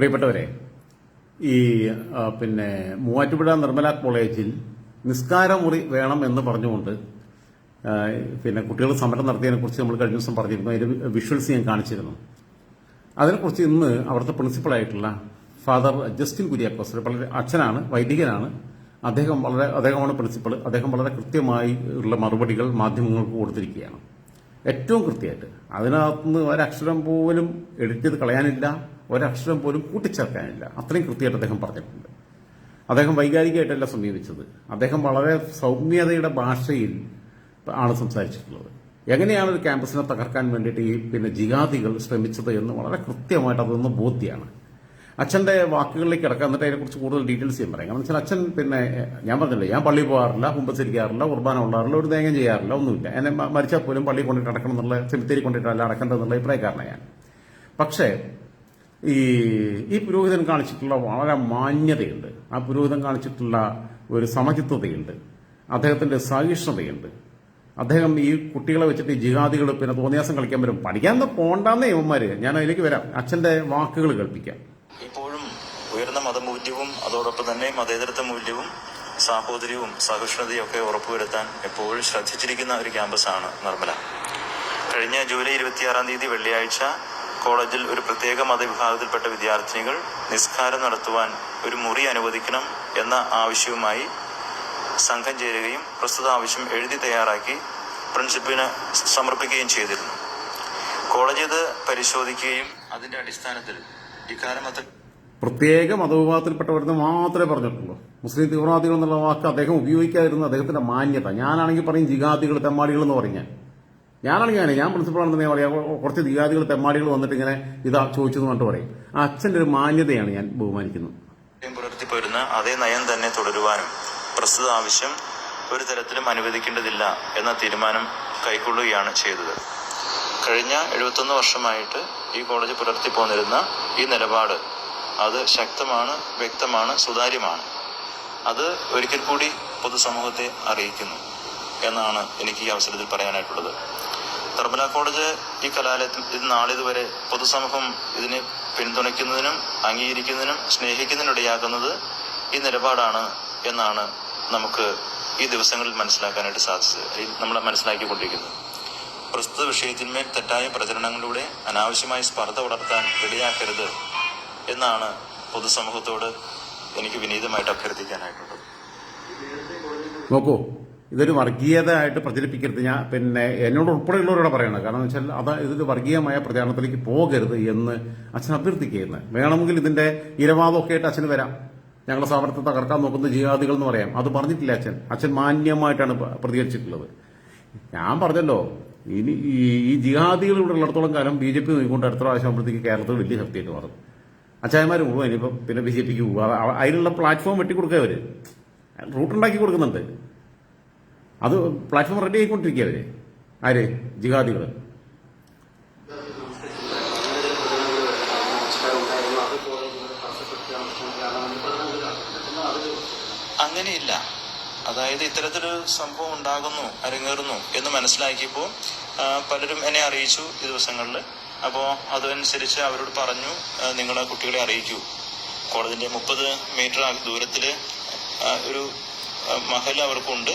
പ്രിയപ്പെട്ടവരെ ഈ പിന്നെ മൂവാറ്റുപുഴ നിർമ്മല കോളേജിൽ നിസ്കാരമുറി വേണം എന്ന് പറഞ്ഞുകൊണ്ട് പിന്നെ കുട്ടികൾ സമരം നടത്തിയതിനെ കുറിച്ച് നമ്മൾ കഴിഞ്ഞ ദിവസം പറഞ്ഞിരുന്നു. അതിന്റെ വിഷ്വൽസ് ഞാൻ കാണിച്ചിരുന്നു. അതിനെക്കുറിച്ച് ഇന്ന് അവിടുത്തെ പ്രിൻസിപ്പളായിട്ടുള്ള ഫാദർ ജസ്റ്റിൻ കുര്യാക്കോസ് വളരെ അച്ഛനാണ് വൈദികനാണ്. അദ്ദേഹം വളരെ അദ്ദേഹമാണ് പ്രിൻസിപ്പൾ അദ്ദേഹം വളരെ കൃത്യമായി ഉള്ള മറുപടികൾ മാധ്യമങ്ങൾക്ക് കൊടുത്തിരിക്കുകയാണ്. ഏറ്റവും കൃത്യമായിട്ട്. അതിനകത്തുനിന്ന് ഒരക്ഷരം പോലും എഡിറ്റ് ചെയ്ത് കളയാനില്ല. ഒരക്ഷരം പോലും കൂട്ടിച്ചേർക്കാനില്ല. അത്രയും കൃത്യമായിട്ട് അദ്ദേഹം പറഞ്ഞിട്ടുണ്ട്. അദ്ദേഹം വൈകാരികമായിട്ടല്ല സമീപിച്ചത്. അദ്ദേഹം വളരെ സൗമ്യതയുടെ ഭാഷയിൽ ആണ് സംസാരിച്ചിട്ടുള്ളത്. എങ്ങനെയാണ് ഒരു ക്യാമ്പസിനെ തകർക്കാൻ വേണ്ടിയിട്ട് ഈ പിന്നെ ജിഹാദികൾ ശ്രമിച്ചത് എന്ന് വളരെ കൃത്യമായിട്ട് അതൊന്ന് ബോധ്യമാണ് അച്ഛന്റെ വാക്കുകളിലേക്ക് ഇടക്കാൻ എന്നിട്ട് അതിനെക്കുറിച്ച് കൂടുതൽ ഡീറ്റെയിൽസ് ചെയ്യാൻ പറയാം. കാരണം വെച്ചാൽ അച്ഛൻ പിന്നെ ഞാൻ പറഞ്ഞില്ലേ ഞാൻ പള്ളി പോകാറില്ല കുമ്പസരിക്കാറില്ല കുർബാന ഉള്ളാറില്ല ഒരു തേങ്ങ ചെയ്യാറില്ല ഒന്നുമില്ല. എന്നെ മരിച്ചാൽ പോലും പള്ളി കൊണ്ടിട്ട് അടക്കണം എന്നുള്ള സെമിത്തേരി കൊണ്ടിട്ടല്ല അടക്കേണ്ടതെന്നുള്ള അഭിപ്രായക്കാരനാണ് ഞാൻ. പക്ഷേ ഈ ഈ പുരോഹിതൻ കാണിച്ചിട്ടുള്ള വളരെ മാന്യതയുണ്ട്. ആ പുരോഹിതൻ കാണിച്ചിട്ടുള്ള ഒരു സമചിത്വതയുണ്ട് അദ്ദേഹത്തിന്റെ സഹിഷ്ണുതയുണ്ട്. അദ്ദേഹം ഈ കുട്ടികളെ വെച്ചിട്ട് ജിഹാദികൾ പിന്നെ തോന്നിയാസം കളിക്കാൻ വരും. പഠിക്കാൻ പോണ്ടെന്നേ ഇവന്മാര്. ഞാൻ അതിലേക്ക് വരാം. അച്ഛന്റെ വാക്കുകൾ കേൾപ്പിക്കാം. ഇപ്പോഴും ഉയർന്ന മതമൂല്യവും അതോടൊപ്പം തന്നെ മതേതരത്വ മൂല്യവും സാഹോദര്യവും സഹിഷ്ണുതയും ഒക്കെ ഉറപ്പുവരുത്താൻ എപ്പോഴും ശ്രദ്ധിച്ചിരിക്കുന്ന ഒരു ക്യാമ്പസാണ് നിർമ്മല. കഴിഞ്ഞ ജൂലൈ ഇരുപത്തിയാറാം തീയതി വെള്ളിയാഴ്ച കോളേജിൽ ഒരു പ്രത്യേക മതവിഭാഗത്തിൽപ്പെട്ട വിദ്യാർത്ഥിനികൾ നിസ്കാരം നടത്തുവാൻ ഒരു മുറി അനുവദിക്കണം എന്ന ആവശ്യവുമായി സംഘം ചേരുകയും പ്രസ്തുത ആവശ്യം എഴുതി തയ്യാറാക്കി പ്രിൻസിപ്പിന് സമർപ്പിക്കുകയും ചെയ്തിരുന്നു. കോളേജ് ഇത് പരിശോധിക്കുകയും അതിന്റെ അടിസ്ഥാനത്തിൽ പ്രത്യേക മതവിഭാഗത്തിൽപ്പെട്ടവരെന്ന് മാത്രമേ പറഞ്ഞിട്ടുള്ളൂ. മുസ്ലിം തീവ്രവാദികൾ എന്നുള്ള വാക്ക് അദ്ദേഹം ഉപയോഗിക്കാതിരുന്ന അദ്ദേഹത്തിന്റെ മാന്യത. ഞാനാണെങ്കിൽ പറയും ജിഹാദികൾ തെമ്മാടികൾ എന്ന് പറഞ്ഞാൽ ഞാനാണെങ്കിൽ ഞാൻ ഞാൻ പറയാം കുറച്ച് ധീരാദികൾ തെമ്മാടികൾ വന്നിട്ട് ഇങ്ങനെ ഇതാ ചോദിച്ചെന്ന് പറഞ്ഞിട്ട് പറയും. ആ അച്ഛന്റെ ഒരു മാന്യതയാണ് ഞാൻ ബഹുമാനിക്കുന്നത്. പുലർത്തിപ്പോരുന്ന അതേ നയം തന്നെ തുടരുവാനും പ്രസ്തുത ആവശ്യം ഒരു തരത്തിലും അനുവദിക്കേണ്ടതില്ല എന്ന തീരുമാനം കൈക്കൊള്ളുകയാണ് ചെയ്തത്. കഴിഞ്ഞ എഴുപത്തൊന്ന് വർഷമായിട്ട് ഈ കോളേജ് പുലർത്തി പോന്നിരുന്ന ഈ നിലപാട് അത് ശക്തമാണ് വ്യക്തമാണ് സുതാര്യമാണ്. അത് ഒരിക്കൽ കൂടി പൊതുസമൂഹത്തെ അറിയിക്കുന്നു എന്നാണ് എനിക്ക് ഈ അവസരത്തിൽ പറയാനായിട്ടുള്ളത്. നിർമ്മല കോളേജ് ഈ കലാലയത്തിൽ ഇത് നാളിതുവരെ പൊതുസമൂഹം ഇതിനെ പിന്തുണയ്ക്കുന്നതിനും അംഗീകരിക്കുന്നതിനും സ്നേഹിക്കുന്നതിനും ഇടയാക്കുന്നത് ഈ നിലപാടാണ് എന്നാണ് നമുക്ക് ഈ ദിവസങ്ങളിൽ മനസ്സിലാക്കാനായിട്ട് സാധിച്ചത് നമ്മൾ മനസ്സിലാക്കിക്കൊണ്ടിരിക്കുന്നത്. പ്രസ്തുത വിഷയത്തിന്മേൽ തെറ്റായ പ്രചരണങ്ങളിലൂടെ അനാവശ്യമായ സ്പർദ്ധ വളർത്താൻ ഇടയാക്കരുത് എന്നാണ് പൊതുസമൂഹത്തോട് എനിക്ക് വിനീതമായിട്ട് അഭ്യർത്ഥിക്കാനായിട്ടുള്ളത്. നോക്കൂ ഇതൊരു വർഗീയതയായിട്ട് പ്രചരിപ്പിക്കരുത്. ഞാൻ പിന്നെ എന്നോട് ഉൾപ്പെടെയുള്ളവരോട് പറയണം. കാരണം വെച്ചാൽ അത് ഇതൊരു വർഗീയമായ പ്രചാരണത്തിലേക്ക് പോകരുത് എന്ന് അച്ഛൻ അഭ്യർത്ഥിക്കുന്നത് വേണമെങ്കിൽ ഇതിന്റെ ഇരവാദമൊക്കെ ആയിട്ട് അച്ഛന് വരാം. ഞങ്ങളുടെ സ്ഥാപനത്തെ തകർക്കാൻ നോക്കുന്ന ജിഹാദികൾ എന്ന് പറയാം. അത് പറഞ്ഞിട്ടില്ല അച്ഛൻ. അച്ഛൻ മാന്യമായിട്ടാണ് പ്രതികരിച്ചിട്ടുള്ളത്. ഞാൻ പറഞ്ഞല്ലോ ഇനി ഈ ജിഹാദികൾ ഇവിടെ ഉള്ളിടത്തോളം കാലം ബി ജെ പി നോക്കിക്കൊണ്ട് അടുത്ത പ്രാവശ്യം ആകുമ്പോഴത്തേക്ക് കേരളത്തിൽ വലിയ ശക്തിയായിട്ട് മാറും. അച്ചായന്മാർ മുഴുവൻ ഇനിയിപ്പം പിന്നെ ബി ജെ പിക്ക് പോകും അതിനുള്ള പ്ലാറ്റ്ഫോം വെട്ടിക്കൊടുക്കുക അവർ. റൂട്ടുണ്ടാക്കി കൊടുക്കുന്നുണ്ട്. അത് പ്ലാറ്റ്ഫോം റെഡി ആയിക്കൊണ്ടിരിക്കുക അവർ ആര്? ജിഹാദികൾ അങ്ങനെയില്ല. അതായത് ഇത്തരത്തിലൊരു സംഭവം ഉണ്ടാകുന്നു അരങ്ങേറുന്നു എന്ന് മനസ്സിലാക്കിയപ്പോൾ പലരും എന്നെ അറിയിച്ചു ഈ ദിവസങ്ങളിൽ. അപ്പോൾ അതനുസരിച്ച് അവരോട് പറഞ്ഞു നിങ്ങൾ കുട്ടികളെ അറിയിക്കൂ. കോളേജിന്റെ മുപ്പത് മീറ്റർ ദൂരത്തിൽ ഒരു മഹൽ അവർക്കുണ്ട്.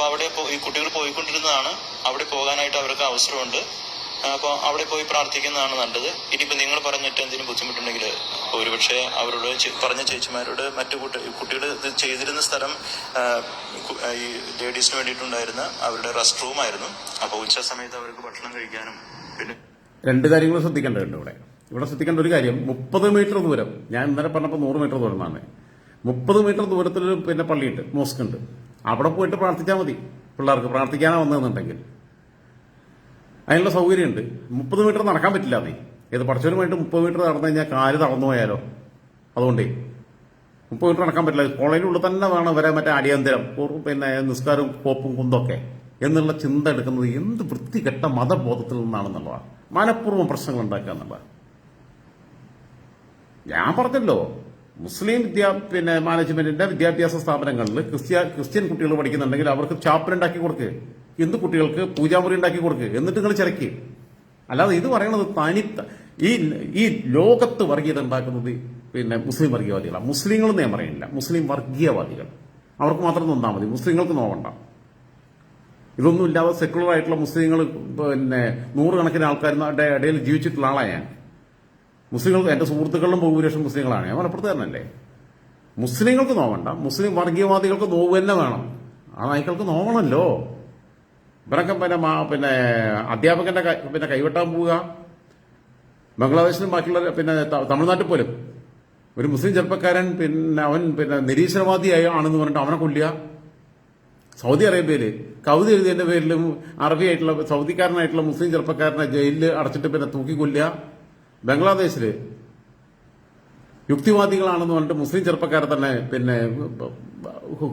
അപ്പോൾ അവിടെ ഈ കുട്ടികൾ പോയിക്കൊണ്ടിരുന്നതാണ്. അവിടെ പോകാനായിട്ട് അവർക്ക് അവസരമുണ്ട്. അപ്പോൾ അവിടെ പോയി പ്രാർത്ഥിക്കുന്നതാണ് നല്ലത്. ഇനിയിപ്പോൾ നിങ്ങൾ പറഞ്ഞിട്ട് എന്തെങ്കിലും ബുദ്ധിമുട്ടുണ്ടെങ്കിൽ ഒരുപക്ഷെ അവരോട് പറഞ്ഞ ചേച്ചിമാരോട് മറ്റു കുട്ടി കുട്ടികൾ ഇത് ചെയ്തിരുന്ന സ്ഥലം ഈ ലേഡീസിന് വേണ്ടിയിട്ടുണ്ടായിരുന്ന അവരുടെ റെസ്റ്റ് റൂം ആയിരുന്നു അപ്പോൾ ഉച്ച സമയത്ത് അവർക്ക് ഭക്ഷണം കഴിക്കാനും പിന്നെ രണ്ട് കാര്യങ്ങൾ ശ്രദ്ധിക്കേണ്ടതുണ്ട് ഇവിടെ. ഇവിടെ ശ്രദ്ധിക്കേണ്ട ഒരു കാര്യം മുപ്പത് മീറ്റർ ദൂരം ഞാൻ ഇന്നലെ പറഞ്ഞപ്പോൾ നൂറ് മീറ്റർ ദൂരം എന്നാണ് മുപ്പത് മീറ്റർ ദൂരത്തിൽ പിന്നെ പള്ളിയുണ്ട് മോസ്ക് ഉണ്ട് അവിടെ പോയിട്ട് പ്രാർത്ഥിച്ചാൽ മതി. പിള്ളേർക്ക് പ്രാർത്ഥിക്കാനാ വന്നതെന്നുണ്ടെങ്കിൽ. അതിനുള്ള സൗകര്യമുണ്ട്. മുപ്പത് മീറ്റർ നടക്കാൻ പറ്റില്ല നീ. ഏത് പഠിച്ചവരുമായിട്ട് മുപ്പത് മീറ്റർ നടന്നു കഴിഞ്ഞാൽ കാൽ തളർന്നു പോയാലോ? അതുകൊണ്ടേ. മുപ്പത് മീറ്റർ നടക്കാൻ പറ്റില്ല. കോളേജിനുള്ളിൽ തന്നെ വേണം വരെ മറ്റേ അടിയന്തരം പിന്നെ നിസ്കാരവും കോപ്പും കുന്തൊക്കെ എന്നുള്ള ചിന്ത എടുക്കുന്നത് എന്ത് വൃത്തികെട്ട മതബോധത്തിൽ നിന്നാണെന്നുള്ളതാണ്. മനഃപൂർവം പ്രശ്നങ്ങൾ ഉണ്ടാക്കുക എന്നുള്ളതാണ്. ഞാൻ പറഞ്ഞല്ലോ മുസ്ലിം വിദ്യാ പിന്നെ മാനേജ്മെന്റിന്റെ വിദ്യാഭ്യാസ സ്ഥാപനങ്ങളിൽ ക്രിസ്ത്യ ക്രിസ്ത്യൻ കുട്ടികൾ പഠിക്കുന്നുണ്ടെങ്കിൽ അവർക്ക് ചാപ്പൽ ഉണ്ടാക്കി കൊടുക്ക്. ഹിന്ദു കുട്ടികൾക്ക് പൂജാമുറി ഉണ്ടാക്കി കൊടുക്ക്? എന്നിട്ട് നിങ്ങൾ ചിരക്ക് അല്ലാതെ ഇത് പറയുന്നത് തനി ഈ ഈ ലോകത്ത് വർഗീയത ഉണ്ടാക്കുന്നത് പിന്നെ മുസ്ലിം വർഗീയവാദികളാണ് മുസ്ലിങ്ങളെന്ന് ഞാൻ പറയുന്നില്ല. മുസ്ലിം വർഗീയവാദികൾ. അവർക്ക് മാത്രം നിന്നാൽ മതി. മുസ്ലിങ്ങൾക്ക് നോക്കണ്ട ഇതൊന്നും ഇല്ലാതെ സെക്കുലർ ആയിട്ടുള്ള മുസ്ലിങ്ങൾ പിന്നെ നൂറുകണക്കിന് ആൾക്കാരുടെ ഇടയിൽ ജീവിച്ചിട്ടുള്ള ആളാണ് ഞാൻ. മുസ്ലിങ്ങൾക്ക് എന്റെ സുഹൃത്തുക്കളിലും ഭൂരിപക്ഷം മുസ്ലിങ്ങളാണ്. ഞാൻ മലപ്പുറത്തുകാരനല്ലേ മുസ്ലിങ്ങൾക്ക് നോവണ്ട. മുസ്ലിം വർഗീയവാദികൾക്ക് നോവ് തന്നെ വേണം. ആ നായ്ക്കൾക്ക് നോവണമല്ലോ ഇവരൊക്കെ പിന്നെ പിന്നെ അധ്യാപകന്റെ പിന്നെ കൈവെട്ടാൻ പോവുക. ബംഗ്ലാദേശിലും ബാക്കിയുള്ള പിന്നെ തമിഴ്നാട്ടിൽ പോലും. ഒരു മുസ്ലിം ചെറുപ്പക്കാരൻ പിന്നെ അവൻ പിന്നെ നിരീശ്വരവാദിയായ ആണെന്ന് പറഞ്ഞിട്ട് അവനെ കൊല്ലുക. സൗദി അറേബ്യയിൽ കവിത എഴുതിയതിന്റെ പേരിലും അറബിയായിട്ടുള്ള സൗദിക്കാരനായിട്ടുള്ള മുസ്ലിം ചെറുപ്പക്കാരനെ ജയിലിൽ അടച്ചിട്ട് പിന്നെ തൂക്കി കൊല്ലുക. ബംഗ്ലാദേശിൽ യുക്തിവാദികളാണെന്ന് പറഞ്ഞിട്ട് മുസ്ലിം ചെറുപ്പക്കാരെ തന്നെ പിന്നെ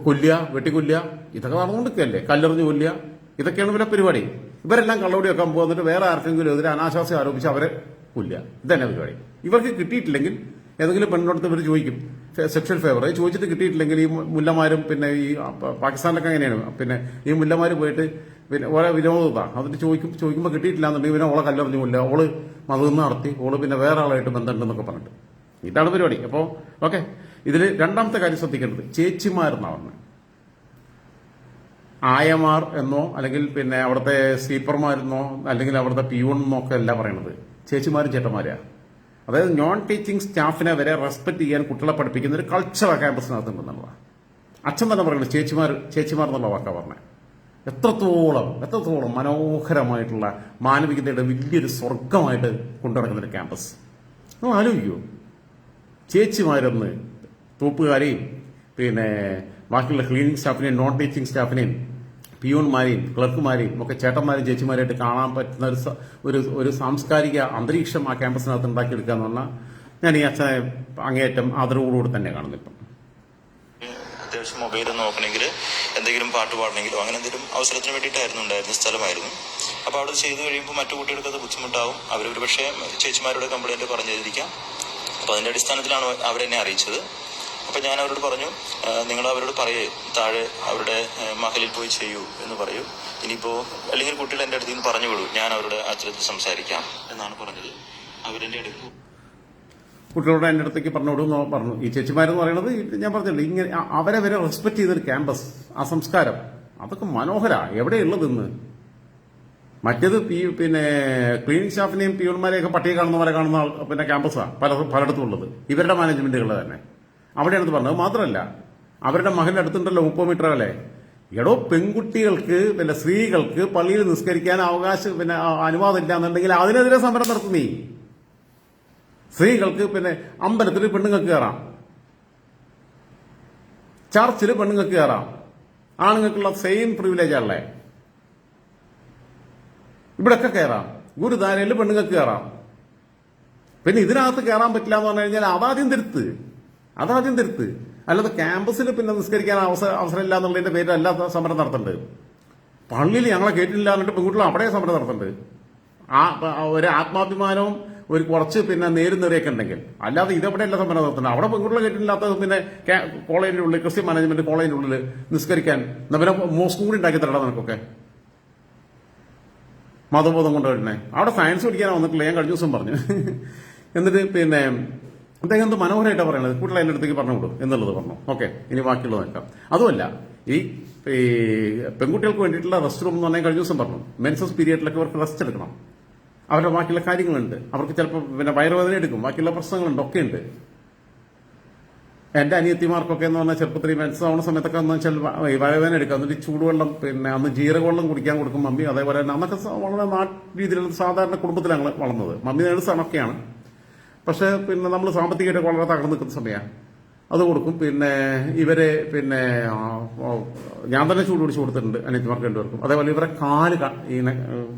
കൊല്ലുക വെട്ടിക്കൊല്ലുക ഇതൊക്കെ നടന്നുകൊണ്ടിരിക്കുകയല്ലേ? കല്ലെറിഞ്ഞ് കൊല്ലുക ഇതൊക്കെയാണ് ഇവരെ പരിപാടി. ഇവരെല്ലാം കള്ളവടി വെക്കാൻ പോകുന്നിട്ട് വേറെ ആർക്കെങ്കിലും എതിരെ അനാശാസ്യം ആരോപിച്ച് അവരെ കൊല്ലുക. ഇതന്നെ പരിപാടി. ഇവർക്ക് കിട്ടിയിട്ടില്ലെങ്കിൽ ഏതെങ്കിലും പെണ്ണിനടുത്ത് ഇവർ ചോദിക്കും സെക്ഷൽ ഫേവർ ചോദിച്ചിട്ട് കിട്ടിയിട്ടില്ലെങ്കിൽ ഈ മുല്ലമാരും പിന്നെ ഈ പാകിസ്ഥാനിലൊക്കെ എങ്ങനെയാണ് പിന്നെ ഈ മുല്ലമാർ പോയിട്ട് പിന്നെ ഓരോ വിനോദത എന്നിട്ട് ചോദിക്കും ചോദിക്കുമ്പോൾ കിട്ടിയിട്ടില്ല എന്നുണ്ടെങ്കിൽ പിന്നെ ഓളെ കല്ലെറിഞ്ഞു കൊല്ലുക ഓൾ മതം നടത്തി ഓൾ പിന്നെ വേറെ ആളായിട്ട് ബന്ധമുണ്ടെന്നൊക്കെ പറഞ്ഞിട്ട്. ഇതാണ് പരിപാടി. അപ്പോൾ ഓക്കെ. ഇതിൽ രണ്ടാമത്തെ കാര്യം ശ്രദ്ധിക്കേണ്ടത് ചേച്ചിമാരെന്നാണ് പറഞ്ഞത് ആയമാർ എന്നോ അല്ലെങ്കിൽ പിന്നെ അവിടുത്തെ സ്ലീപ്പർമാരെന്നോ അല്ലെങ്കിൽ അവിടുത്തെ പിയൂൺ എന്നോ ഒക്കെ അല്ല പറയണത്. ചേച്ചിമാരും ചേട്ടന്മാരാ. അതായത് നോൺ ടീച്ചിങ് സ്റ്റാഫിനെ വരെ റെസ്പെക്ട് ചെയ്യാൻ കുട്ടികളെ പഠിപ്പിക്കുന്ന ഒരു കൾച്ചർ ക്യാമ്പസിനകത്ത് ഉണ്ടെന്നുള്ളതാണ് അച്ഛൻ തന്നെ പറയുന്നത് ചേച്ചിമാർ ചേച്ചിമാർ എന്നുള്ള വാക്കാ പറഞ്ഞത് എത്രത്തോളം എത്രത്തോളം മനോഹരമായിട്ടുള്ള മാനവികതയുടെ വലിയൊരു സ്വർഗമായിട്ട് കൊണ്ടുനടക്കുന്ന ഒരു ക്യാമ്പസ് നമ്മൾ ആലോചിക്കുമോ ചേച്ചിമാരെന്ന് തൂപ്പുകാരെയും പിന്നെ ബാക്കിയുള്ള ക്ലീനിങ് സ്റ്റാഫിനെയും നോൺ ടീച്ചിങ് സ്റ്റാഫിനെയും പിയൂൺമാരെയും ക്ലർക്കുമാരെയും ഒക്കെ ചേട്ടന്മാരെയും ചേച്ചിമാരായിട്ട് കാണാൻ പറ്റുന്ന ഒരു ഒരു ഒരു സാംസ്കാരിക അന്തരീക്ഷം ആ ക്യാമ്പസിനകത്ത് ഉണ്ടാക്കിയെടുക്കുക എന്ന് പറഞ്ഞാൽ ഞാൻ ഈ അച്ഛനെ അങ്ങേയറ്റം ആദരവോടുകൂടി തന്നെ കാണുന്നു ഇപ്പം. അത്യാവശ്യം മൊബൈൽ നോക്കണമെങ്കിൽ എന്തെങ്കിലും പാട്ട് പാടണമെങ്കിലോ അങ്ങനെ എന്തെങ്കിലും അവസരത്തിന് വേണ്ടിയിട്ടായിരുന്നു ഉണ്ടായിരുന്ന സ്ഥലമായിരുന്നു. അപ്പോൾ അവിടെ ചെയ്തു കഴിയുമ്പോൾ മറ്റു കുട്ടികൾക്ക് അത് ബുദ്ധിമുട്ടാവും. ഒരു പക്ഷേ ചേച്ചിമാരോട് കംപ്ലൈന്റ് പറഞ്ഞിരിക്കാം അപ്പോൾ അതിന്റെ അടിസ്ഥാനത്തിലാണ് അവരെന്നെ അറിയിച്ചത്. അപ്പോൾ ഞാൻ അവരോട് പറഞ്ഞു നിങ്ങൾ അവരോട് പറയേ താഴെ അവരുടെ മഹലിൽ പോയി ചെയ്യൂ എന്ന് പറയൂ. ഇനിയിപ്പോൾ അല്ലെങ്കിൽ കുട്ടികൾ എന്റെ അടുത്ത് നിന്ന് പറഞ്ഞു വിടൂ ഞാൻ അവരുടെ അച്ഛനത്തിൽ സംസാരിക്കാം എന്നാണ് പറഞ്ഞത്. അവരെന്റെ അടുത്ത് കുട്ടികളോട് എന്റെ അടുത്തേക്ക് പറഞ്ഞു വിടുമെന്ന് പറഞ്ഞു. ഈ ചേച്ചിമാരെന്ന് പറയുന്നത് ഞാൻ പറഞ്ഞില്ല ഇങ്ങനെ അവരെ വരെ റെസ്പെക്ട് ചെയ്തൊരു ക്യാമ്പസ് ആ സംസ്കാരം അതൊക്കെ മനോഹര. എവിടെയുള്ളതെന്ന് മറ്റേത് പി പിന്നെ ക്ലീനിങ് സ്റ്റാഫിനെയും പിയൂൺമാരെയൊക്കെ പട്ടിയെ കാണുന്നവരെ കാണുന്ന ആൾ- പിന്നെ ക്യാമ്പസാണ് പല പലയിടത്തും ഉള്ളത്. ഇവരുടെ മാനേജ്മെന്റുകൾ തന്നെ. അവിടെയാണ് പറഞ്ഞത്. മാത്രമല്ല അവരുടെ മകന്റെ അടുത്തുണ്ടല്ലോ മുപ്പത് മീറ്റർ അല്ലേ? എടോ പെൺകുട്ടികൾക്ക് പിന്നെ സ്ത്രീകൾക്ക് പള്ളിയിൽ നിസ്കരിക്കാൻ അവകാശം പിന്നെ ആ, അനുവാദം ഇല്ല എന്നുണ്ടെങ്കിൽ അതിനെതിരെ സമരം നടത്തുന്നീ. സ്ത്രീകൾക്ക് പിന്നെ അമ്പലത്തിൽ പെണ്ണുങ്ങൾക്ക് കയറാം. ചർച്ചിൽ പെണ്ണുങ്ങൾക്ക് കയറാം. ആണുങ്ങൾക്കുള്ള സെയിം പ്രിവിലേജ് അല്ലേ ഇവിടൊക്കെ കയറാം. ഗുരുദാരയിൽ പെണ്ണുങ്ങൾക്ക് കയറാം. പിന്നെ ഇതിനകത്ത് കയറാൻ പറ്റില്ല എന്ന് പറഞ്ഞു കഴിഞ്ഞാൽ അതാദ്യം തിരുത്ത്. അതാദ്യം തിരുത്ത്. അല്ലാതെ ക്യാമ്പസിൽ പിന്നെ നിസ്കരിക്കാൻ അവസരം അവസരമില്ല എന്നുള്ളതിന്റെ പേരിൽ അല്ല സമരം നടത്തേണ്ടത് പള്ളിയിൽ ഞങ്ങളെ കേട്ടില്ല എന്നിട്ട് പെൺകുട്ടികൾ അവിടെ സമരം നടത്തേണ്ടത് ആ ഒരു ആത്മാഭിമാനവും ഒരു കുറച്ച് പിന്നെ നേരും നിറയൊക്കെ ഉണ്ടെങ്കിൽ. അല്ലാതെ ഇതെവിടെയല്ല സമരം നടത്തുന്നത്. അവിടെ പെൺകുട്ടികളെ കേട്ടില്ലാത്ത പിന്നെ കോളേജിന്റെ ഉള്ളിൽ ക്രിസ്ത്യൻ മാനേജ്മെന്റ് കോളേജിന്റെ ഉള്ളിൽ നിസ്കരിക്കാൻ എന്നാ പിന്നെ മോസ്കും ഉണ്ടാക്കി തരണം നിനക്കൊക്കെ. മതബോധം കൊണ്ടുവരുന്നേ അവിടെ സയൻസ് പഠിക്കാൻ വന്നിട്ടില്ല. ഞാൻ കഴിഞ്ഞ ദിവസം പറഞ്ഞു. എന്നിട്ട് പിന്നെ അദ്ദേഹം എന്ത് മനോഹരമായിട്ടാണ് പറയുന്നത്. കുട്ടികളെ എന്റെ അടുത്തേക്ക് പറഞ്ഞു വിടും എന്നുള്ളത് പറഞ്ഞു. ഓക്കെ ഇനി ബാക്കിയുള്ളത് നോക്കാം. അതുമല്ല ഈ ഈ പെൺകുട്ടികൾക്ക് വേണ്ടിയിട്ടുള്ള റെസ്റ്റ് റൂം എന്ന് പറഞ്ഞാൽ കഴിഞ്ഞ ദിവസം പറഞ്ഞു. മെൻസസ് പീരിയഡിലൊക്കെ അവർക്ക് റെസ്റ്റ് എടുക്കണം. അവരുടെ ബാക്കിയുള്ള കാര്യങ്ങളുണ്ട്. അവർക്ക് ചിലപ്പോൾ പിന്നെ വയറുവേദന എടുക്കും. ബാക്കിയുള്ള പ്രശ്നങ്ങളുണ്ട്. ഒക്കെ ഉണ്ട് എന്റെ അനിയത്തിമാർക്കൊക്കെ എന്ന് പറഞ്ഞാൽ ചെറുപ്പത്തിൽ മനസ്സാവുന്ന സമയത്തൊക്കെ എന്ന് വെച്ചാൽ വയറുവേദന എടുക്കുക എന്നിട്ട് ചൂടുവെള്ളം പിന്നെ അന്ന് ജീരകവെള്ളം കുടിക്കാൻ കൊടുക്കും മമ്മി. അതേപോലെ തന്നെ അന്നൊക്കെ വളരെ നാട്ട് രീതിയിലുള്ള സാധാരണ കുടുംബത്തിലാണ് വളർന്നത്. മമ്മി നേഴ്സാണൊക്കെയാണ് പക്ഷെ പിന്നെ നമ്മൾ സാമ്പത്തികമായിട്ട് വളരെ തകർന്നു നിൽക്കുന്ന സമയമാണ് അത് കൊടുക്കും. പിന്നെ ഇവരെ പിന്നെ ഞാൻ തന്നെ ചൂട് പിടിച്ച് കൊടുത്തിട്ടുണ്ട് അനിയത്തിമാർക്ക് രണ്ടുപേർക്കും. അതേപോലെ ഇവരെ കാൽ ഈ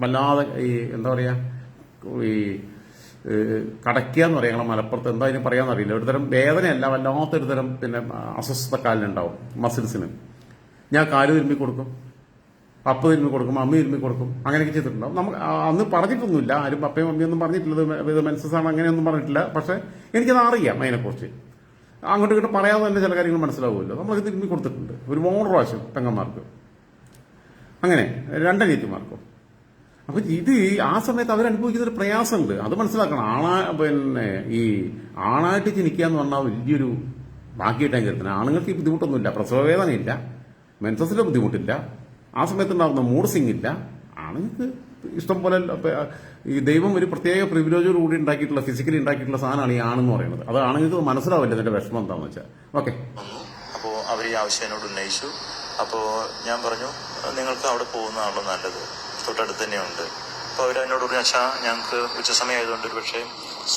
വല്ലാതെ ഈ എന്താ പറയാ ഈ കടക്കുക എന്ന് പറയാം. മലപ്പുറത്ത് എന്താ അതിന് പറയാന്ന് അറിയില്ല. ഒരുതരം വേദനയല്ല വല്ലാത്തൊരു തരം പിന്നെ അസ്വസ്ഥത കാലിനുണ്ടാവും മസിൽസിന്. ഞാൻ കാൽ തിരുമ്മി കൊടുക്കും പപ്പ തിരുമ്മി കൊടുക്കും അമ്മ തിരുമ്മി കൊടുക്കും അങ്ങനെയൊക്കെ ചെയ്തിട്ടുണ്ടാവും നമുക്ക് അന്ന് പറഞ്ഞിട്ടൊന്നുമില്ല. ആരും പപ്പയും അമ്മയൊന്നും പറഞ്ഞിട്ടില്ല ഇത് മനസ്സസാണ് അങ്ങനെയൊന്നും പറഞ്ഞിട്ടില്ല. പക്ഷെ എനിക്കത് അറിയാം അതിനെക്കുറിച്ച്. അങ്ങോട്ട് ഇങ്ങോട്ട് പറയാതെ തന്നെ ചില കാര്യങ്ങൾ മനസ്സിലാവുമല്ലോ. നമ്മളത് തിരുമ്മി കൊടുത്തിട്ടുണ്ട്. ഒരുപാട് പ്രാവശ്യം പെങ്ങന്മാർക്ക്. അങ്ങനെ രണ്ടനീതിമാർക്കും അപ്പൊ ഇത് ആ സമയത്ത് അവരനുഭവിക്കുന്ന ഒരു പ്രയാസമുണ്ട്. അത് മനസ്സിലാക്കണം. ആണാ പിന്നെ ഈ ആണായിട്ട് ജനിക്കുക എന്ന് പറഞ്ഞാൽ വലിയൊരു ഭാഗ്യമായിട്ടാണ് കരുതുന്നത് ആണുങ്ങൾക്ക് ഈ ബുദ്ധിമുട്ടൊന്നുമില്ല. പ്രസവവേദനയില്ല മെൻസസിന്റെ ബുദ്ധിമുട്ടില്ല. ആ സമയത്ത് ഉണ്ടാകുന്ന മൂഡ് സിംഗ് ഇല്ല. ആണുങ്ങൾക്ക് ഇഷ്ടം പോലെ ഈ ദൈവം ഒരു പ്രത്യേക പ്രിവിലേജോട് കൂടി ഉണ്ടാക്കിയിട്ടുള്ള ഫിസിക്കലി ഉണ്ടാക്കിയിട്ടുള്ള സാധനമാണ് ഈ ആണെന്ന് പറയുന്നത്. അത് ആണുങ്ങൾക്ക് മനസ്സിലാവില്ല. ഇതിന്റെ വിഷമം എന്താണെന്ന് വെച്ചാൽ ഓക്കെ. അപ്പോ അപ്പോൾ അവർ ഈ ആവശ്യം എന്നോട് ഉന്നയിച്ചു. അപ്പോൾ ഞാൻ പറഞ്ഞു നിങ്ങൾക്ക് അവിടെ പോകുന്നതാണല്ലോ നല്ലത്. തൊട്ടടുത്ത് തന്നെയുണ്ട്. അപ്പോൾ അവർ എന്നോട് പറഞ്ഞു അച്ഛാ ഞങ്ങൾക്ക് ഉച്ചസമയം ആയതുകൊണ്ട് ഒരു പക്ഷേ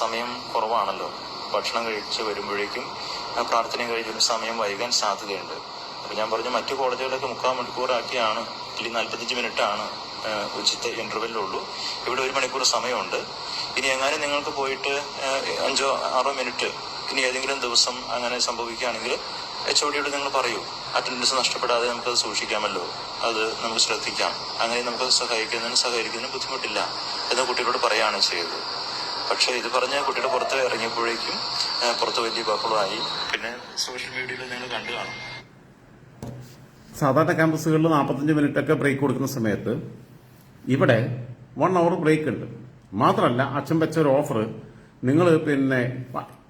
സമയം കുറവാണല്ലോ. ഭക്ഷണം കഴിച്ച് വരുമ്പോഴേക്കും പ്രാർത്ഥനയും കഴിഞ്ഞ് സമയം വൈകാൻ സാധ്യതയുണ്ട്. അപ്പോൾ ഞാൻ പറഞ്ഞു മറ്റു കോളേജുകളൊക്കെ മുക്കാൽ മണിക്കൂറാക്കിയാണ് അല്ലെങ്കിൽ നാൽപ്പത്തഞ്ച് മിനിറ്റാണ് ഉച്ചത്തെ ഇന്റർവെല്ലുള്ളൂ ഇവിടെ ഒരു മണിക്കൂർ സമയമുണ്ട്. ഇനി എങ്ങാനും നിങ്ങൾക്ക് പോയിട്ട് അഞ്ചോ ആറോ മിനിറ്റ് ഇനി ഏതെങ്കിലും ദിവസം അങ്ങനെ സംഭവിക്കുകയാണെങ്കിൽ എച്ച് ഒടിയോട് നിങ്ങൾ പറയൂ. അറ്റൻഡൻസ് നഷ്ടപ്പെടാതെ നമുക്കത് സൂക്ഷിക്കാമല്ലോ. അത് നമുക്ക് ശ്രദ്ധിക്കാം. അങ്ങനെ നമുക്ക് സഹായിക്കുന്നതിന് സഹകരിക്കുന്നതിന് ബുദ്ധിമുട്ടില്ല എന്ന് കുട്ടികളോട് പറയുകയാണ് ചെയ്തത്. പക്ഷേ ഇത് പറഞ്ഞ കുട്ടിയുടെ പുറത്ത് ഇറങ്ങിയപ്പോഴേക്കും പുറത്ത് വലിയ ബഹളമായി. പിന്നെ സോഷ്യൽ മീഡിയയിൽ നിങ്ങൾ കണ്ടു കാണും. സാധാരണ ക്യാമ്പസുകളിൽ നാൽപ്പത്തഞ്ച് മിനിറ്റ് ഒക്കെ ബ്രേക്ക് കൊടുക്കുന്ന സമയത്ത് ഇവിടെ വൺ അവർ ബ്രേക്ക് ഉണ്ട്. മാത്രമല്ല അച്ഛൻ വെച്ച ഒരു ഓഫർ നിങ്ങൾ പിന്നെ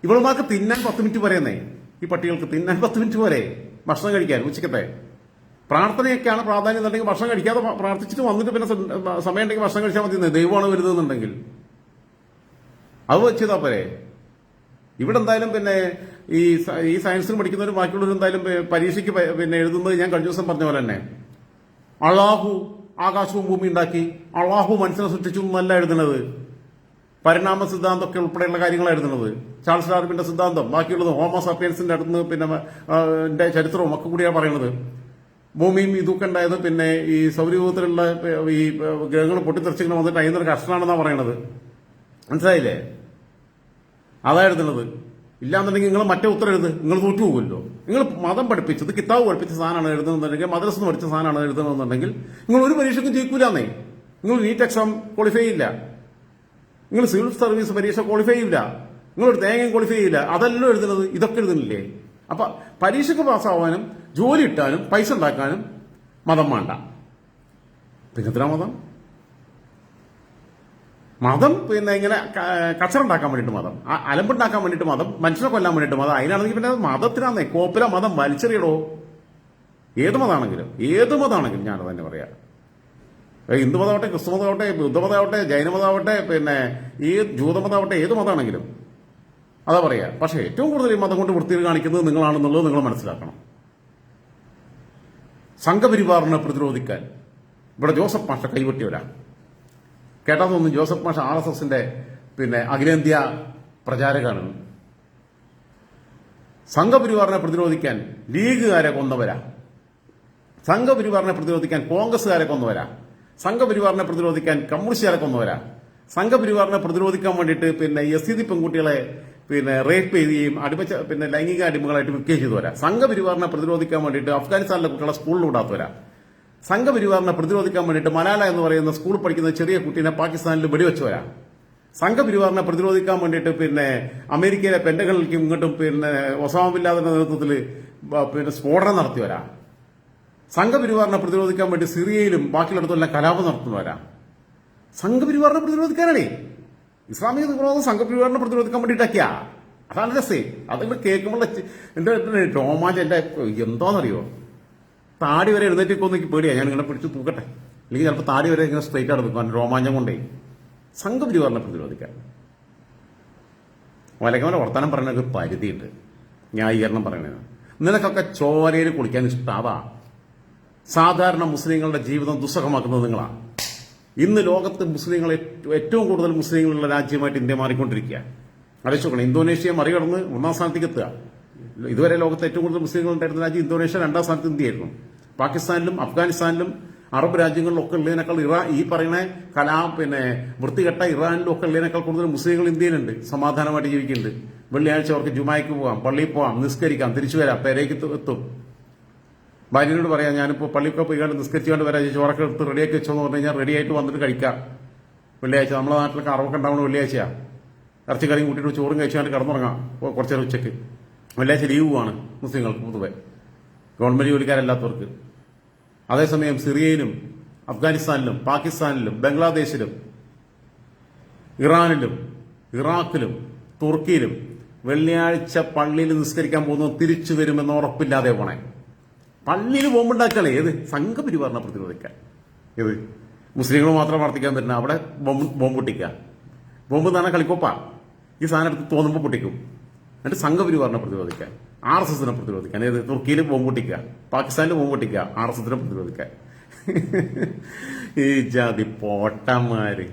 ഇവളുമാർക്ക് തിന്നാൻ പത്ത് മിനിറ്റ് പോരെന്നേ ഈ പട്ടികൾക്ക് തിന്നാൻ പത്ത് മിനിറ്റ് പോരെ ഭക്ഷണം കഴിക്കാൻ ഉച്ചക്കത്തെ. പ്രാർത്ഥനയൊക്കെയാണ് പ്രാധാന്യം എന്നുണ്ടെങ്കിൽ ഭക്ഷണം കഴിക്കാതെ പ്രാർത്ഥിച്ചിട്ട് വന്നിട്ട് പിന്നെ സമയം ഉണ്ടെങ്കിൽ ഭക്ഷണം കഴിച്ചാൽ മതി ദൈവമാണ് വരുന്നതെന്നുണ്ടെങ്കിൽ. അത് വെച്ചതാ പോരെ. ഇവിടെ എന്തായാലും പിന്നെ ഈ ഈ സയൻസിൽ പഠിക്കുന്നവർ ബാക്കിയുള്ളവർ എന്തായാലും പരീക്ഷയ്ക്ക് പിന്നെ എഴുതുന്നത് ഞാൻ കഴിഞ്ഞ ദിവസം പറഞ്ഞ പോലെ തന്നെ. അള്ളാഹു ആകാശവും ഭൂമി ഉണ്ടാക്കി. അള്ളാഹു മനുഷ്യനെ സൃഷ്ടിച്ചു എന്നല്ല എഴുതുന്നത്. പരിണാമ സിദ്ധാന്തമൊക്കെ ഉൾപ്പെടെയുള്ള കാര്യങ്ങളാണ് എഴുതുന്നത് ചാൾസ് ഡാർവിന്റെ സിദ്ധാന്തം ബാക്കിയുള്ളത് ഹോമോസാപ്പിയൻസിന്റെ അടുത്ത് പിന്നെ ചരിത്രവും ഒക്കെ കൂടിയാണ് പറയുന്നത്. ഭൂമിയും ഇതൊക്കെ ഉണ്ടായത് പിന്നെ ഈ സൗരയൂഹത്തിലുള്ള ഈ ഗ്രഹങ്ങൾ പൊട്ടിത്തെറിച്ചിങ്ങനെ വന്നിട്ട് അതിനൊരു കഷ്ടമാണെന്നാണ് പറയണത്. മനസ്സിലായില്ലേ? അതായിരുന്നുള്ളത് ഇല്ലാന്നുണ്ടെങ്കിൽ നിങ്ങൾ മറ്റേ ഉത്തരം എഴുത്. നിങ്ങൾ തോറ്റു പോകുമല്ലോ. നിങ്ങൾ മതം പഠിപ്പിച്ചത് കിതാബ് പഠിപ്പിച്ച സാധനമാണ് എഴുതുന്നുണ്ടെങ്കിൽ മദ്രസ് പഠിച്ച സാധനമാണ് എഴുതുന്നുണ്ടെങ്കിൽ നിങ്ങൾ ഒരു പരീക്ഷയ്ക്കും ജയിക്കൂലെന്നേ. നിങ്ങൾ നീറ്റ് എക്സാം ക്വാളിഫൈ ചെയ്യില്ല. നിങ്ങൾ സിവിൽ സർവീസ് പരീക്ഷ ക്വാളിഫൈ ചെയ്യില്ല. നിങ്ങൾ ഒരു തേങ്ങയും ക്വാളിഫൈ ചെയ്യില്ല. അതല്ലോ എഴുതുന്നത് ഇതൊക്കെ എഴുതുന്നില്ലേ? അപ്പൊ പരീക്ഷയ്ക്ക് പാസ്സാവാനും ജോലി ഇട്ടാനും പൈസ ഉണ്ടാക്കാനും മതം വേണ്ട. പിന്നെ എന്തിനാ മതം? മതം പിന്നെ ഇങ്ങനെ കച്ചറുണ്ടാക്കാൻ വേണ്ടിയിട്ട് മതം. അലമ്പുണ്ടാക്കാൻ വേണ്ടിയിട്ട് മതം മനുഷ്യനെ കൊല്ലാൻ വേണ്ടിട്ട് മതം. അതിനാണെങ്കിൽ പിന്നെ മതത്തിനാന്നേ. കോപ്പില മതം. വലിച്ചെറിയടോ. ഏത് മതമാണെങ്കിലും ഏത് മതമാണെങ്കിലും ഞാനത് തന്നെ പറയാം. ഏ, ഹിന്ദു മതമാവട്ടെ ക്രിസ്തു മതമാവട്ടെ ബുദ്ധമതമാവട്ടെ ജൈനമതമാവട്ടെ പിന്നെ ഈ ജൂതമതമാവട്ടെ ഏത് മതമാണെങ്കിലും അതാ പറയാ. പക്ഷേ ഏറ്റവും കൂടുതൽ ഈ മതം കൊണ്ട് വൃത്തിയിൽ കാണിക്കുന്നത് നിങ്ങളാണെന്നുള്ളത് നിങ്ങൾ മനസ്സിലാക്കണം. സംഘപരിവാറിനെ പ്രതിരോധിക്കാൻ ഇവിടെ ജോസഫ് മാഷ കൈവെട്ടിയവരാണ്. കേട്ടാ തോന്നുന്നു ജോസഫ് മാഷ ആർ എസ് എസിന്റെ പിന്നെ അഖിലേന്ത്യാ പ്രചാരകാണ് സംഘപരിവാറിനെ പ്രതിരോധിക്കാൻ ലീഗുകാരെ കൊന്നവരാ. സംഘപരിവാറിനെ പ്രതിരോധിക്കാൻ കോൺഗ്രസ്സുകാരെ കൊന്നവരാ. സംഘപരിവാറിനെ പ്രതിരോധിക്കാൻ കമ്മ്യൂണിസ്റ്റുകാരെ കൊന്നവരാ സംഘപരിവാറിനെ പ്രതിരോധിക്കാൻ വേണ്ടിയിട്ട് പിന്നെ സി പെൺകുട്ടികളെ പിന്നെ റേപ്പ് ചെയ്യുകയും അടിമച്ച പിന്നെ ലൈംഗിക അടിമകളായിട്ട് വിൽക്കുകയും ചെയ്തവരാ. സംഘപരിവാറിനെ പ്രതിരോധിക്കാൻ വേണ്ടിയിട്ട് അഫ്ഗാനിസ്ഥാനിലെ കുട്ടികളെ സ്കൂളിൽ വിടാത്തവരാ. സംഘപരിവാറിനെ പ്രതിരോധിക്കാൻ വേണ്ടിയിട്ട് മലാല എന്ന് പറയുന്ന സ്കൂൾ പഠിക്കുന്ന ചെറിയ കുട്ടീനെ പാകിസ്ഥാനിൽ വെടിവെച്ചവരാ. സംഘപരിവാറിനെ പ്രതിരോധിക്കാൻ വേണ്ടിയിട്ട് പിന്നെ അമേരിക്കയിലെ പെൻഡകളിലേക്കും ഇങ്ങോട്ടും പിന്നെ ഒസാമ ബില്ലാദിന്റെ നേതൃത്വത്തിൽ പിന്നെ സ്ഫോടനം നടത്തിയവരാ. സംഘപരിവാറിനെ പ്രതിരോധിക്കാൻ വേണ്ടി സിറിയയിലും ബാക്കിയുള്ളിടത്തെല്ലാം കലാപം നടത്തുന്നവരാ. സംഘപരിവാറിനെ പ്രതിരോധിക്കാനാണേ. ഇസ്ലാമിക തീവ്രവാദം സംഘപരിവാറിനെ പ്രതിരോധിക്കാൻ വേണ്ടിയിട്ടൊക്കെയാ അതാണ് രസേ. അതങ്ങൾ കേൾക്കുമ്പോൾ എന്റെ രോമാഞ്ചം എന്റെ എന്താണെന്നറിയോ താടി വരെ എഴുന്നേറ്റ് എനിക്ക് പേടിയാ. ഞാൻ ഇങ്ങനെ പിടിച്ച് തൂക്കട്ടെ. അല്ലെങ്കിൽ ചിലപ്പോൾ താടി വരെ ഇങ്ങനെ സ്ട്രൈറ്റ് ആയിട്ട് നിൽക്കും. രോമാഞ്ചം കൊണ്ടേ. സംഘപരിവാറിനെ പ്രതിരോധിക്കാൻ. വലക്കമല വർത്തമാനം പറയുന്നത് പരിധിയുണ്ട്. ന്യായീകരണം പറയുന്നത് നിനക്കൊക്കെ ചോരയിൽ കുളിക്കാൻ ഇഷ്ടാവാ. സാധാരണ മുസ്ലിങ്ങളുടെ ജീവിതം ദുസ്സഹമാക്കുന്നത് നിങ്ങളാണ്. ഇന്ന് ലോകത്ത് മുസ്ലിങ്ങൾ ഏറ്റവും- കൂടുതൽ മുസ്ലിങ്ങളുള്ള രാജ്യമായിട്ട് ഇന്ത്യ മാറിക്കൊണ്ടിരിക്കുക. ആലോചിച്ച് നോക്കണം ഇന്തോനേഷ്യ മറികടന്ന് ഒന്നാം സ്ഥാനത്തേക്ക് എത്തുക. ഇതുവരെ ലോകത്ത് ഏറ്റവും കൂടുതൽ മുസ്ലിങ്ങൾ ഉണ്ടായിരുന്ന രാജ്യം ഇന്തോനേഷ്യ രണ്ടാം സ്ഥാനത്ത് ഇന്ത്യയായിരുന്നു. പാകിസ്ഥാനിലും അഫ്ഗാനിസ്ഥാനിലും അറബ് രാജ്യങ്ങളിലൊക്കെ ഉള്ളതിനേക്കാൾ ഇറാൻ ഈ പറയുന്ന കലാ പിന്നെ വൃത്തികെട്ട ഇറാനിലും ഒക്കെ ഉള്ളതിനേക്കാൾ കൂടുതൽ മുസ്ലിങ്ങൾ ഇന്ത്യയിലുണ്ട്. സമാധാനമായിട്ട് ജീവിക്കുന്നുണ്ട്. വെള്ളിയാഴ്ച അവർക്ക് ജുമായിക്ക് പോകാം പള്ളിയിൽ പോകാം നിസ്കരിക്കാം തിരിച്ചു വരാം പേരേക്ക് എത്തു- ഭാര്യനോട് പറയാം ഞാനിപ്പോൾ പള്ളിക്കൊക്കെ പോയി കണ്ട് നിസ്കരിച്ചുകൊണ്ട് വരാം. ചേച്ചി ഉറക്കം എടുത്ത് റെഡിയാക്കി വെച്ചോന്ന് പറഞ്ഞു കഴിഞ്ഞാൽ റെഡി ആയിട്ട് വന്നിട്ട് കഴിക്കാം. വെള്ളിയാഴ്ച നമ്മുടെ നാട്ടിലൊക്കെ അറവൊക്കെ ഉണ്ടാവണം ഇറച്ചി ഇറച്ചിക്കറിയും കൂട്ടിയിട്ട് ചോറും കഴിച്ചുകൊണ്ട് കിടന്നുറങ്ങാം. കുറച്ച് നേരം ഉച്ചയ്ക്ക് വെള്ളിയാഴ്ച ലീവുമാണ് മുസ്ലിങ്ങൾക്ക് പൊതുവെ. ഗവൺമെന്റ് ജോലിക്കാരല്ലാത്തവർക്ക്. അതേസമയം സിറിയയിലും അഫ്ഗാനിസ്ഥാനിലും പാകിസ്ഥാനിലും ബംഗ്ലാദേശിലും ഇറാനിലും ഇറാഖിലും തുർക്കിയിലും വെള്ളിയാഴ്ച പള്ളിയിൽ നിസ്കരിക്കാൻ പോകുന്നത് തിരിച്ചു വരുമെന്ന് ഉറപ്പില്ലാതെ പോണേ. പള്ളിയിൽ ബോംബുണ്ടാക്കണേ ഏത്? സംഘപരിവാറിനെ പ്രതിരോധിക്കാൻ. ഏത്? മുസ്ലിങ്ങൾ മാത്രം പ്രാർത്ഥിക്കാൻ പറ്റുന്ന അവിടെ ബോംബ് ബോംബ് പൊട്ടിക്കുക. ബോംബ് എന്ന് പറഞ്ഞാൽ കളിക്കൊപ്പ. ഈ സാധനം എടുത്ത് തോന്നുമ്പോൾ പൊട്ടിക്കും. എന്നിട്ട് സംഘപരിവാറിനെ പ്രതിരോധിക്കാൻ. ആർ എസ് എസിനെ പ്രതിരോധിക്കാൻ. ഏത്? തുർക്കിയിൽ ബോംബ് പൊട്ടിക്കുക. പാകിസ്ഥാനിൽ ബോംബ് പൊട്ടിക്കുക. ആർ എസ് എസിനെ പ്രതിരോധിക്കാൻ. ഈ ജാതി പോട്ടന്മാര്.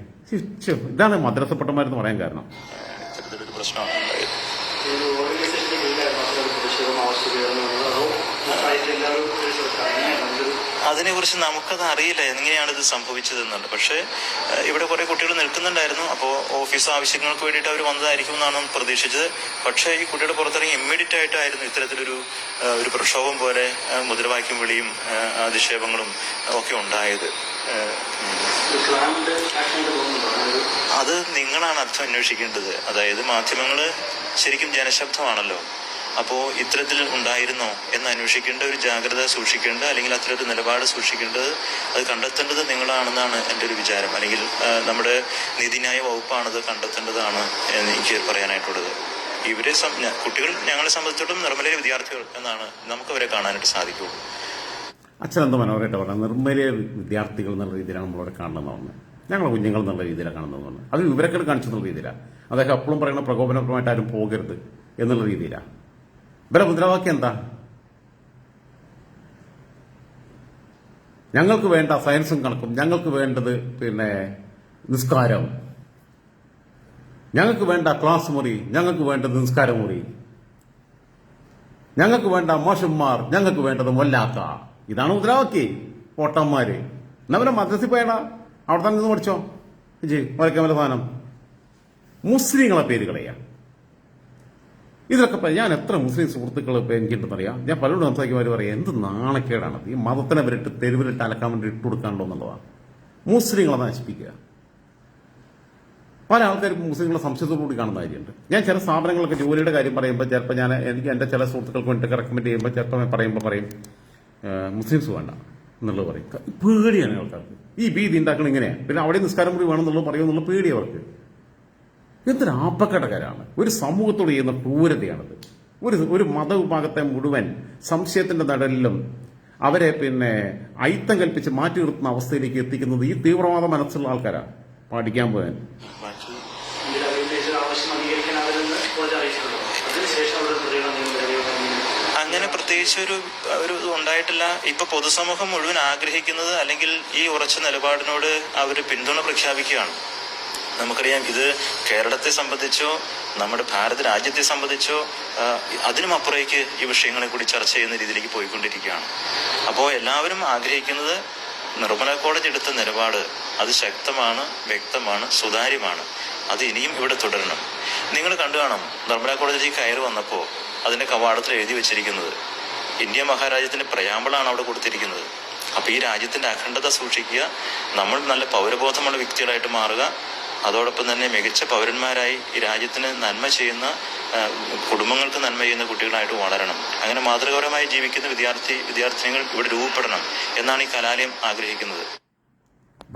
ഇതാണ് മദ്രസ പൊട്ടന്മാരെന്ന് പറയാൻ കാരണം. ഇത്തരത്തിലൊരു അതിനെക്കുറിച്ച് നമുക്കത് അറിയില്ല. എങ്ങനെയാണ് ഇത് സംഭവിച്ചത് എന്നുള്ളത് പക്ഷേ ഇവിടെ കുറെ കുട്ടികൾ നിൽക്കുന്നുണ്ടായിരുന്നു. അപ്പോൾ ഓഫീസ് ആവശ്യങ്ങൾക്ക് വേണ്ടിയിട്ട് അവർ വന്നതായിരിക്കും എന്നാണ് പ്രതീക്ഷിച്ചത്. പക്ഷേ ഈ കുട്ടിയുടെ പുറത്തിറങ്ങി ഇമ്മീഡിയറ്റ് ആയിട്ടായിരുന്നു ഇത്തരത്തിലൊരു ഒരു പ്രക്ഷോഭം പോലെ മുദ്രവാക്യം വിളിയും അധിക്ഷേപങ്ങളും ഒക്കെ ഉണ്ടായത്. അത് നിങ്ങളാണ് അർത്ഥം അന്വേഷിക്കേണ്ടത്. അതായത് മാധ്യമങ്ങൾ ശരിക്കും ജനശബ്ദമാണല്ലോ. അപ്പോ ഇത്തരത്തിൽ ഉണ്ടായിരുന്നോ എന്ന് അന്വേഷിക്കേണ്ട ഒരു ജാഗ്രത സൂക്ഷിക്കേണ്ട അല്ലെങ്കിൽ അത്തരത്തിൽ നിലപാട് സൂക്ഷിക്കേണ്ടത് അത് കണ്ടെത്തേണ്ടത് നിങ്ങളാണെന്നാണ് എന്റെ ഒരു വിചാരം. അല്ലെങ്കിൽ നമ്മുടെ നീതിന്യായ വകുപ്പാണത് കണ്ടെത്തേണ്ടതാണ് എന്ന് എനിക്ക് പറയാനായിട്ടുള്ളത്. ഇവരെ കുട്ടികൾ ഞങ്ങളെ സംബന്ധിച്ചിടത്തോളം നിർമ്മലയിലെ വിദ്യാർത്ഥികൾ എന്നാണ് നമുക്ക് അവരെ കാണാനായിട്ട് സാധിക്കുള്ളൂ. അച്ഛൻ എന്താ മനോഹരമായിട്ട് പറഞ്ഞത്. നിർമ്മലയിലെ വിദ്യാർത്ഥികൾ എന്നുള്ള രീതിയിലാണ് നമ്മളവിടെ കാണുന്നത് പറഞ്ഞത്. ഞങ്ങൾ കുഞ്ഞുങ്ങൾ എന്നുള്ള രീതിയിലാണ് കാണുന്നത് പറഞ്ഞത്. അത് വിവരക്കേട് കാണിച്ചെന്നുള്ള രീതിയിലാണ്. അദ്ദേഹം അപ്പോഴും പറയുന്ന പ്രകോപനപരമായിട്ട് ആരും പോകരുത് എന്നുള്ള രീതിയിലാണ്. ഇവരെ മുദ്രാവാക്യം എന്താ? ഞങ്ങൾക്ക് വേണ്ട സയൻസും കണക്കും ഞങ്ങൾക്ക് വേണ്ടത് പിന്നെ നിസ്കാരം. ഞങ്ങൾക്ക് വേണ്ട ക്ലാസ് മുറി ഞങ്ങൾക്ക് വേണ്ടത് നിസ്കാര മുറി. ഞങ്ങൾക്ക് വേണ്ട മോശന്മാർ ഞങ്ങൾക്ക് വേണ്ടത് മൊല്ലാക്ക. ഇതാണ് മുദ്രാവാക്യം. ഓട്ടന്മാര്. എന്നവരെ മദ്രസിൽ പോയണ അവിടെ തന്നെ നിന്ന് പഠിച്ചോ? ജി വല്ല സാധനം? മുസ്ലിങ്ങളെ പേര് കളയാ. ഇതൊക്കെ പ- ഞാൻ എത്ര മുസ്ലിം സുഹൃത്തുക്കൾ ഇപ്പൊ എനിക്കുണ്ടെന്നറിയാം ഞാൻ പലരോടും സംസാരിക്കുമ്പോൾ പറയാം എന്ത് നാണക്കേടാണ് ഈ മതത്തിനെ വരിട്ട് തെരുവിലിട്ട് അലക്കാൻ വേണ്ടി ഇട്ട് കൊടുക്കാണ്ടോ എന്നുള്ളതാണ്. മുസ്ലിങ്ങളെ നശിപ്പിക്കുക. പല ആൾക്കാരും മുസ്ലിങ്ങളെ സംശയത്തോടുകൂടി കാണുന്ന കാര്യമുണ്ട്. ഞാൻ ചില സ്ഥാപനങ്ങളൊക്കെ ജോലിയുടെ കാര്യം പറയുമ്പോൾ ചിലപ്പോൾ ഞാൻ എനിക്ക് എന്റെ ചില സുഹൃത്തുക്കൾക്ക് വേണ്ടി റെക്കമെൻഡ് ചെയ്യുമ്പോൾ ചിലപ്പോൾ പറയുമ്പോൾ പറയും "ഏഹ്, മുസ്ലിംസ് വേണ്ട എന്നുള്ളത് പറയും. പേടിയാണ് ആൾക്കാർക്ക്. ഈ ഭീതി ഉണ്ടാക്കണം ഇങ്ങനെയാണ്. പിന്നെ അവിടെ നിസ്കാരം കൂടി വേണം എന്നുള്ളത് പറയുമെന്നുള്ള പേടി അവർക്ക്. എന്തൊരു ആപ്പക്കടകരാണ് ഒരു സമൂഹത്തോട് ചെയ്യുന്ന ക്രൂരതയാണത്. ഒരു ഒരു മതവിഭാഗത്തെ മുഴുവൻ സംശയത്തിന്റെ നടലിലും അവരെ പിന്നെ അയിത്തം കൽപ്പിച്ച് മാറ്റി നിർത്തുന്ന അവസ്ഥയിലേക്ക് എത്തിക്കുന്നത് ഈ തീവ്രവാദ മനസ്സുള്ള ആൾക്കാരാണ് പഠിക്കാൻ പോയാൽ. അങ്ങനെ പ്രത്യേകിച്ച് ഒരു ഒരു ഇത് ഉണ്ടായിട്ടില്ല. ഇപ്പൊ പൊതുസമൂഹം മുഴുവൻ ആഗ്രഹിക്കുന്നത് അല്ലെങ്കിൽ ഈ ഉറച്ച നിലപാടിനോട് അവർ പിന്തുണ പ്രഖ്യാപിക്കുകയാണ്. നമുക്കറിയാം ഇത് കേരളത്തെ സംബന്ധിച്ചോ നമ്മുടെ ഭാരത രാജ്യത്തെ സംബന്ധിച്ചോ ആ, അതിനും അപ്പുറേക്ക് ഈ വിഷയങ്ങളെ കൂടി ചർച്ച ചെയ്യുന്ന രീതിയിലേക്ക് പോയിക്കൊണ്ടിരിക്കുകയാണ്. അപ്പോൾ എല്ലാവരും ആഗ്രഹിക്കുന്നത് നിർമ്മല കോളേജ് എടുത്ത നിലപാട് അത് ശക്തമാണ് വ്യക്തമാണ് സുതാര്യമാണ്. അത് ഇനിയും ഇവിടെ തുടരണം. നിങ്ങൾ കണ്ടു കാണും നിർമ്മല കോളേജിലേക്ക് കയറി വന്നപ്പോൾ അതിന്റെ കവാടത്തിൽ എഴുതി വെച്ചിരിക്കുന്നത് ഇന്ത്യ മഹാരാജ്യത്തിന്റെ പ്രയാമ്പളാണ് അവിടെ കൊടുത്തിരിക്കുന്നത്. അപ്പോൾ ഈ രാജ്യത്തിന്റെ അഖണ്ഡത സൂക്ഷിക്കുക നമ്മൾ നല്ല പൗരബോധമുള്ള വ്യക്തികളായിട്ട് മാറുക അതോടൊപ്പം തന്നെ മികച്ച പൗരന്മാരായി ഈ രാജ്യത്തിന് നന്മ ചെയ്യുന്ന കുടുംബങ്ങൾക്ക് നന്മ ചെയ്യുന്ന കുട്ടികളായിട്ട് വളരണം. അങ്ങനെ മാതൃകാപരമായി ജീവിക്കുന്ന വിദ്യാർത്ഥി വിദ്യാർത്ഥിനികൾ ഇവിടെ രൂപപ്പെടണം എന്നാണ് ഈ കലാലയം ആഗ്രഹിക്കുന്നത്.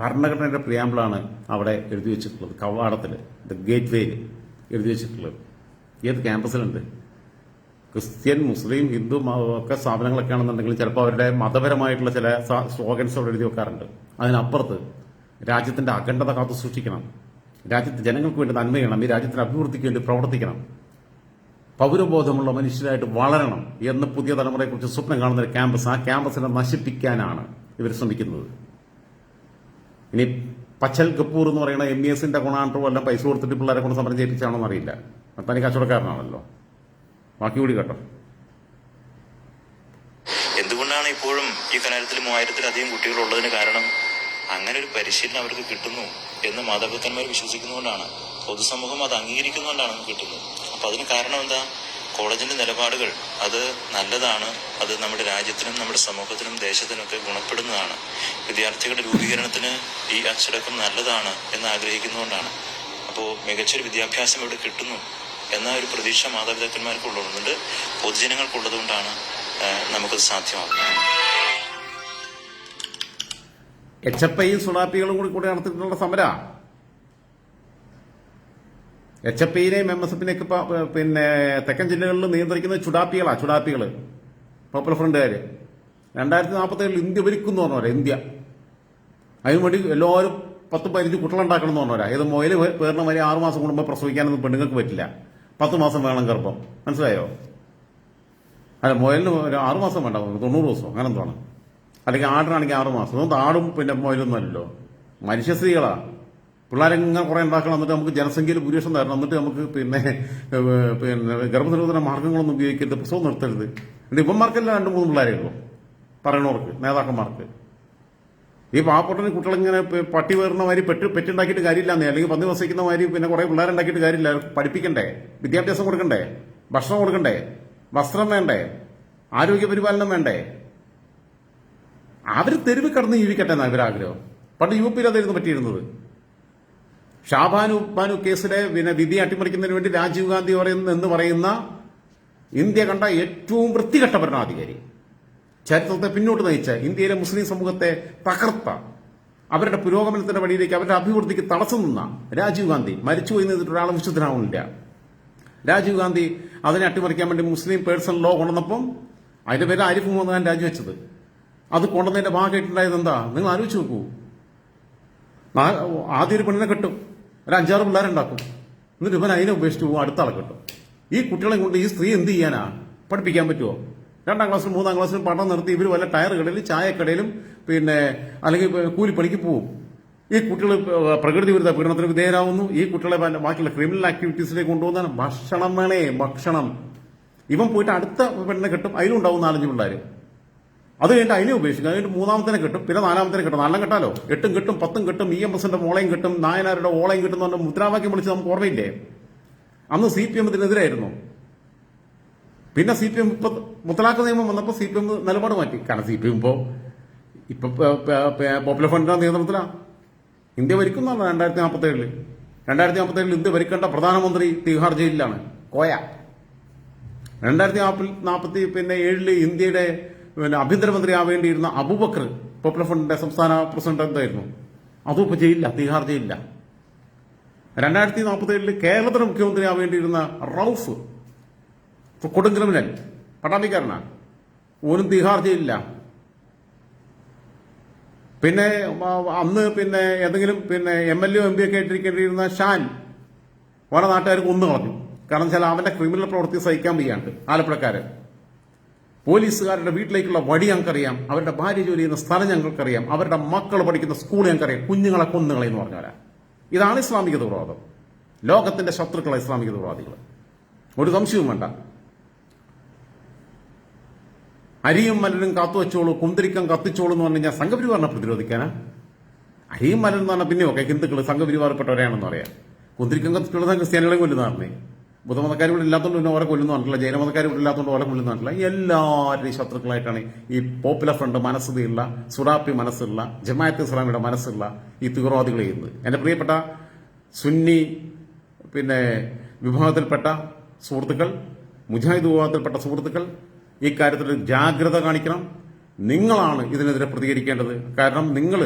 ഭരണഘടനയുടെ പ്രിയാമ്പിളാണ് അവിടെ എഴുതി വെച്ചിട്ടുള്ളത്. കവാടത്തിൽ ദ ഗേറ്റ് വേയിൽ എഴുതി വെച്ചിട്ടുള്ളത്. ഏത് ക്യാമ്പസിലുണ്ട് ക്രിസ്ത്യൻ മുസ്ലിം ഹിന്ദു ഒക്കെ സ്ഥാപനങ്ങളൊക്കെ ആണെന്നുണ്ടെങ്കിൽ ചിലപ്പോൾ അവരുടെ മതപരമായിട്ടുള്ള ചില സ്ലോഗൻസ് അവിടെ എഴുതി വെക്കാറുണ്ട്. അതിനപ്പുറത്ത് രാജ്യത്തിന്റെ അഖണ്ഡത കാത്തു സൂക്ഷിക്കണം. രാജ്യത്തെ ജനങ്ങൾക്ക് വേണ്ടി നന്മ ചെയ്യണം ഈ രാജ്യത്തിന് അഭിവൃദ്ധിക്ക് വേണ്ടി പ്രവർത്തിക്കണം. പൗരബോധമുള്ള മനുഷ്യരായിട്ട് വളരണം എന്ന് പുതിയ തലമുറയെക്കുറിച്ച് സ്വപ്നം കാണുന്ന ഒരു ക്യാമ്പസ് ആ ക്യാമ്പസിനെ നശിപ്പിക്കാനാണ് ഇവർ ശ്രമിക്കുന്നത്. ഇനി പച്ചൽ കപ്പൂർ എന്ന് പറയുന്ന എം ഇ എസിന്റെ ഗുണാണ്ടോ എല്ലാം പൈസ കൊടുത്തിട്ട് പിള്ളേരെ കൊണ്ട് സമരം ചെയ്യിപ്പിച്ചാണോ എന്നറിയില്ല തനി കച്ചവടക്കാരനാണല്ലോ. ബാക്കി കൂടി കേട്ടോ. എന്തുകൊണ്ടാണ് ഇപ്പോഴും ഈ കലാലയത്തിൽ മൂവായിരത്തിലധികം കുട്ടികൾ ഉള്ളതിന് കാരണം? അങ്ങനെ ഒരു പരിശീലനം അവർക്ക് കിട്ടുന്നു എന്ന് മാതാപിതാക്കന്മാർ വിശ്വസിക്കുന്നതുകൊണ്ടാണ്. പൊതുസമൂഹം അത് അംഗീകരിക്കുന്നതുകൊണ്ടാണ് കിട്ടുന്നത്. അപ്പൊ അതിന് കാരണം എന്താ? കോളേജിന്റെ നിലപാടുകൾ അത് നല്ലതാണ്. അത് നമ്മുടെ രാജ്യത്തിനും നമ്മുടെ സമൂഹത്തിനും ദേശത്തിനൊക്കെ ഗുണപ്പെടുന്നതാണ്. വിദ്യാർത്ഥികളുടെ രൂപീകരണത്തിന് ഈ അച്ചടക്കം നല്ലതാണ് എന്ന് ആഗ്രഹിക്കുന്നതുകൊണ്ടാണ്. അപ്പോൾ മികച്ചൊരു വിദ്യാഭ്യാസം ഇവിടെ കിട്ടുന്നു എന്ന ഒരു പ്രതീക്ഷ മാതാപിതാക്കന്മാർക്കുള്ളതുകൊണ്ട് പൊതുജനങ്ങൾക്കുള്ളതുകൊണ്ടാണ് നമുക്കത് സാധ്യമാകുന്നത്. എച്ച് എഫ് ഐയും സുണാപ്പികളും കൂടി കൂടി നടത്തിയിട്ടുള്ള സമരമാണ് എച്ച് എഫ് ഐനെയും എം എസ് എഫിനെയൊക്കെ പിന്നെ തെക്കൻ ജില്ലകളിൽ നിയന്ത്രിക്കുന്നത് ചുടാപ്പികളാണ് ചുടാപ്പികൾ പോപ്പുലർ ഫ്രണ്ടുകാര് രണ്ടായിരത്തി നാൽപ്പത്തി ഏഴിൽ ഇന്ത്യ ഭരിക്കുന്നു പറഞ്ഞവരാ ഇന്ത്യ. അതിനു വേണ്ടി എല്ലാവരും പത്ത് പതിനഞ്ച് കുട്ടികളുണ്ടാക്കണം എന്ന് പറഞ്ഞവരാ. ഏത് മൊയിൽ പേറിന വരെ ആറുമാസം കൂടുമ്പോൾ പ്രസവിക്കാനൊന്നും പെണ്ണുങ്ങൾക്ക് പറ്റില്ല. പത്ത് മാസം വേണം ഗർഭം. മനസ്സിലായോ? അല്ല മുയലിന് ഒരു ആറ് മാസം വേണ്ട തൊണ്ണൂറ് ദിവസം. അങ്ങനെ എന്താണ്? അല്ലെങ്കിൽ ആടിനാണെങ്കിൽ ആറ് മാസം. അതുകൊണ്ട് ആടും പിന്നെ മുയലൊന്നും അല്ലല്ലോ. മനുഷ്യ സ്ത്രീകളാ. പിള്ളേരെങ്ങനെ കുറെ ഉണ്ടാക്കണം. എന്നിട്ട് നമുക്ക് ജനസംഖ്യയിൽ ഭൂരിപക്ഷം തരണം. എന്നിട്ട് നമുക്ക് പിന്നെ പിന്നെ ഗർഭനിരോധന മാർഗങ്ങളൊന്നും ഉപയോഗിക്കരുത്. പ്രസവം നിർത്തരുത്. എന്നിട്ട് ഇവന്മാർക്കെല്ലാം രണ്ട് മൂന്ന് പിള്ളേരേ ഉള്ളൂ. പറയണവർക്ക് നേതാക്കന്മാർക്ക്. ഈ പാവപ്പെട്ടന് കുട്ടികളിങ്ങനെ പട്ടി വേറുന്ന മാതിരി പെട്ട് പെറ്റുണ്ടാക്കിയിട്ട് കാര്യമില്ലാന്നേ അല്ലെങ്കിൽ പന്നി വസിക്കുന്ന മാതിരി പിന്നെ കുറെ പിള്ളേരുണ്ടാക്കിയിട്ട് കാര്യമില്ല. പഠിപ്പിക്കണ്ടേ? വിദ്യാഭ്യാസം കൊടുക്കണ്ടേ? ഭക്ഷണം കൊടുക്കണ്ടേ? വസ്ത്രം വേണ്ടേ? ആരോഗ്യ പരിപാലനം വേണ്ടേ? അവർ തെരുവ് കടന്ന് ജീവിക്കട്ടെ എന്നാണ് ഇവരാഗ്രഹം. പണ്ട് യു പിയിൽ അതായിരുന്നു പറ്റിയിരുന്നത്. ഷാബാനു ഉപ്പാനു കേസിലെ പിന്നെ വിധി അട്ടിമറിക്കുന്നതിന് വേണ്ടി രാജീവ് ഗാന്ധി പറയുന്ന എന്ന് പറയുന്ന ഇന്ത്യ കണ്ട ഏറ്റവും വൃത്തികെട്ട ഭരണാധികാരി. ചരിത്രത്തെ പിന്നോട്ട് നയിച്ച ഇന്ത്യയിലെ മുസ്ലിം സമൂഹത്തെ തകർത്ത. അവരുടെ പുരോഗമനത്തിന്റെ വഴിയിലേക്ക് അവരുടെ അഭിവൃദ്ധിക്ക് തടസ്സം നിന്ന രാജീവ് ഗാന്ധി മരിച്ചുപോയി നിന്നിട്ട് ഒരാളെ വിശുദ്ധനാവുന്നില്ല. രാജീവ് ഗാന്ധി അതിനെ അട്ടിമറിക്കാൻ വേണ്ടി മുസ്ലിം പേഴ്സണൽ ലോ കൊണ്ടുവന്നപ്പം അതിന്റെ പേര് ആരിഫ് മുഹമ്മദ് ഖാൻ രാജിവെച്ചത്. അത് കൊണ്ടുവന്നതിന്റെ ഭാഗമായിട്ടുണ്ടായത് എന്താ? നിങ്ങൾ ആലോചിച്ച് നോക്കൂ. ആദ്യ ഒരു പെണ്ണിനെ കിട്ടും. ഒരു അഞ്ചാറ് പിള്ളേരുണ്ടാക്കും എന്നിട്ട് ഇവൻ അതിനെ ഉപേക്ഷിച്ച് പോകും അടുത്ത ആളെ കിട്ടും. ഈ കുട്ടികളെ കൊണ്ട് ഈ സ്ത്രീ എന്ത് ചെയ്യാനാ? പഠിപ്പിക്കാൻ പറ്റുമോ രണ്ടാം ക്ലാസ്സിലും മൂന്നാം ക്ലാസ്സിലും പഠനം നിർത്തി ഇവർ വല്ല ടയർ കടയിലും ചായക്കടയിലും പിന്നെ അല്ലെങ്കിൽ കൂലിപ്പണിക്ക് പോവും. ഈ കുട്ടികൾ പ്രകൃതി വിരുദ്ധ പീഡനത്തിന് വിധേയരാകുന്നു ഈ കുട്ടികളെ ബാക്കിയുള്ള ക്രിമിനൽ ആക്ടിവിറ്റീസിലേക്ക് കൊണ്ടുപോകുന്ന ഭക്ഷണം വേണേ ഭക്ഷണം. ഇവൻ പോയിട്ട് അടുത്ത പെണ്ണിനെ കിട്ടും. അതിലുണ്ടാവും നാലഞ്ച് പിള്ളേർ അത് കഴിഞ്ഞിട്ട് അതിനെ ഉപേക്ഷിക്കും. അതിന് മൂന്നാമത്തേനെ കിട്ടും. പിന്നെ നാലാമത്തേനെ കിട്ടും. നാലെണ്ണം കിട്ടാലോ? എട്ടും കിട്ടും പത്തും കിട്ടും ഇ എം എസിന്റെ മോളയും കിട്ടും നായനാരുടെ ഓളയും കിട്ടും എന്ന് മുദ്രാവാക്യം വിളിച്ച് നമുക്ക് ഓർമ്മയില്ലേ? അന്ന് സി പി എമ്മിനെതിരായിരുന്നു പിന്നെ സി പി എം ഇപ്പൊ മുത്തലാഖ് നിയമം വന്നപ്പോൾ സി പി എം നിലപാട് മാറ്റി. കാരണം സി പി എം ഇപ്പോ ഇപ്പൊ പോപ്പുലർ ഫ്രണ്ടിന്റെ നിയന്ത്രണത്തിലാ ഇന്ത്യ ഭരിക്കുന്നതാണ് രണ്ടായിരത്തി നാൽപ്പത്തി ഏഴിൽ രണ്ടായിരത്തി നാൽപ്പത്തി ഏഴിൽ ഇന്ത്യ ഭരിക്കേണ്ട പ്രധാനമന്ത്രി തിഹാർ ജയിലിലാണ്. കോയ. രണ്ടായിരത്തി നാൽപ്പത്തി പിന്നെ ഏഴിൽ ഇന്ത്യയുടെ പിന്നെ ആഭ്യന്തരമന്ത്രി ആവേണ്ടിയിരുന്ന അബൂബക്കർ പോപ്പുലർ ഫ്രണ്ടിന്റെ സംസ്ഥാന പ്രസിഡന്റ് എന്തായിരുന്നു? അതും ഇപ്പൊ ജയിലില്ല തിഹാർ ജയിലില്ല. രണ്ടായിരത്തി നാൽപ്പത്തി ഏഴിൽ കേരളത്തിന്റെ മുഖ്യമന്ത്രി ആവേണ്ടിയിരുന്ന റൌഫ് കൊടും ക്രിമിനൽ പട്ടാമ്പിക്കാരനാണ്. ഓനും തിഹാർ ജയിലില്ല. പിന്നെ അന്ന് പിന്നെ ഏതെങ്കിലും പിന്നെ M L A M P ഒക്കെ ആയിട്ടിരിക്കേണ്ടിയിരുന്ന ഷാൻ ഓരോ നാട്ടുകാർ കൊന്നു കളഞ്ഞു. കാരണം വെച്ചാൽ അവന്റെ ക്രിമിനൽ പ്രവൃത്തി സഹിക്കാൻ വയ്യാണ്ട് ആലപ്പുഴക്കാരൻ പോലീസുകാരുടെ വീട്ടിലേക്കുള്ള വഴി ഞങ്ങൾക്കറിയാം. അവരുടെ ഭാര്യ ജോലി ചെയ്യുന്ന സ്ഥലം ഞങ്ങൾക്കറിയാം. അവരുടെ മക്കൾ പഠിക്കുന്ന സ്കൂൾ ഞങ്ങൾക്കറിയാം. കുഞ്ഞുങ്ങളെ കൊന്നുകളെ എന്ന് പറഞ്ഞവരാ ഇതാണ് ഇസ്ലാമിക തീവ്രവാദം ലോകത്തിന്റെ ശത്രുക്കളെ ഇസ്ലാമിക തീവ്രവാദികൾ ഒരു സംശയവും വേണ്ട. അരിയും മലരും കാത്തുവച്ചോളൂ കുന്തിരിക്കം കത്തിച്ചോളൂ എന്ന് പറഞ്ഞു കഴിഞ്ഞാൽ സംഘപരിവാറിനെ പ്രതിരോധിക്കാനാ? അരിയും മലരും എന്ന് പറഞ്ഞാൽ പിന്നെ ഒക്കെ ഹിന്ദുക്കൾ സംഘപരിവാറപ്പെട്ടവരെയാണെന്ന് പറയാം. കുന്തിരിക്കം കത്തിച്ചുള്ള ക്രിസ്ത്യാനികളെ കൊല്ലുന്നതാണേ ബുദ്ധമതക്കാർ ഇവിടെ ഇല്ലാത്തതുകൊണ്ട് പിന്നെ ഓരോ കൊല്ലുന്നു പറഞ്ഞില്ല ജൈനമതക്കാർ ഇവിടെ ഇല്ലാത്തതുകൊണ്ട് ഓരോ കൊല്ലുന്നു പറഞ്ഞില്ല എല്ലാവരുടെയും ശത്രുക്കളായിട്ടാണ് ഈ പോപ്പുലർ ഫ്രണ്ട് മനസ്സിലുള്ള സുഡാപ്പി മനസ്സുള്ള ജമാഅത്ത് ഇസ്ലാമിയുടെ മനസ്സുള്ള ഈ തീവ്രവാദികൾ ചെയ്യുന്നത്. എന്റെ പ്രിയപ്പെട്ട സുന്നി പിന്നെ വിഭാഗത്തിൽപ്പെട്ട സുഹൃത്തുക്കൾ മുജാഹിദ് വിഭാഗത്തിൽപ്പെട്ട സുഹൃത്തുക്കൾ ഈ കാര്യത്തിൽ ജാഗ്രത കാണിക്കണം. നിങ്ങളാണ് ഇതിനെതിരെ പ്രതികരിക്കേണ്ടത്. കാരണം നിങ്ങൾ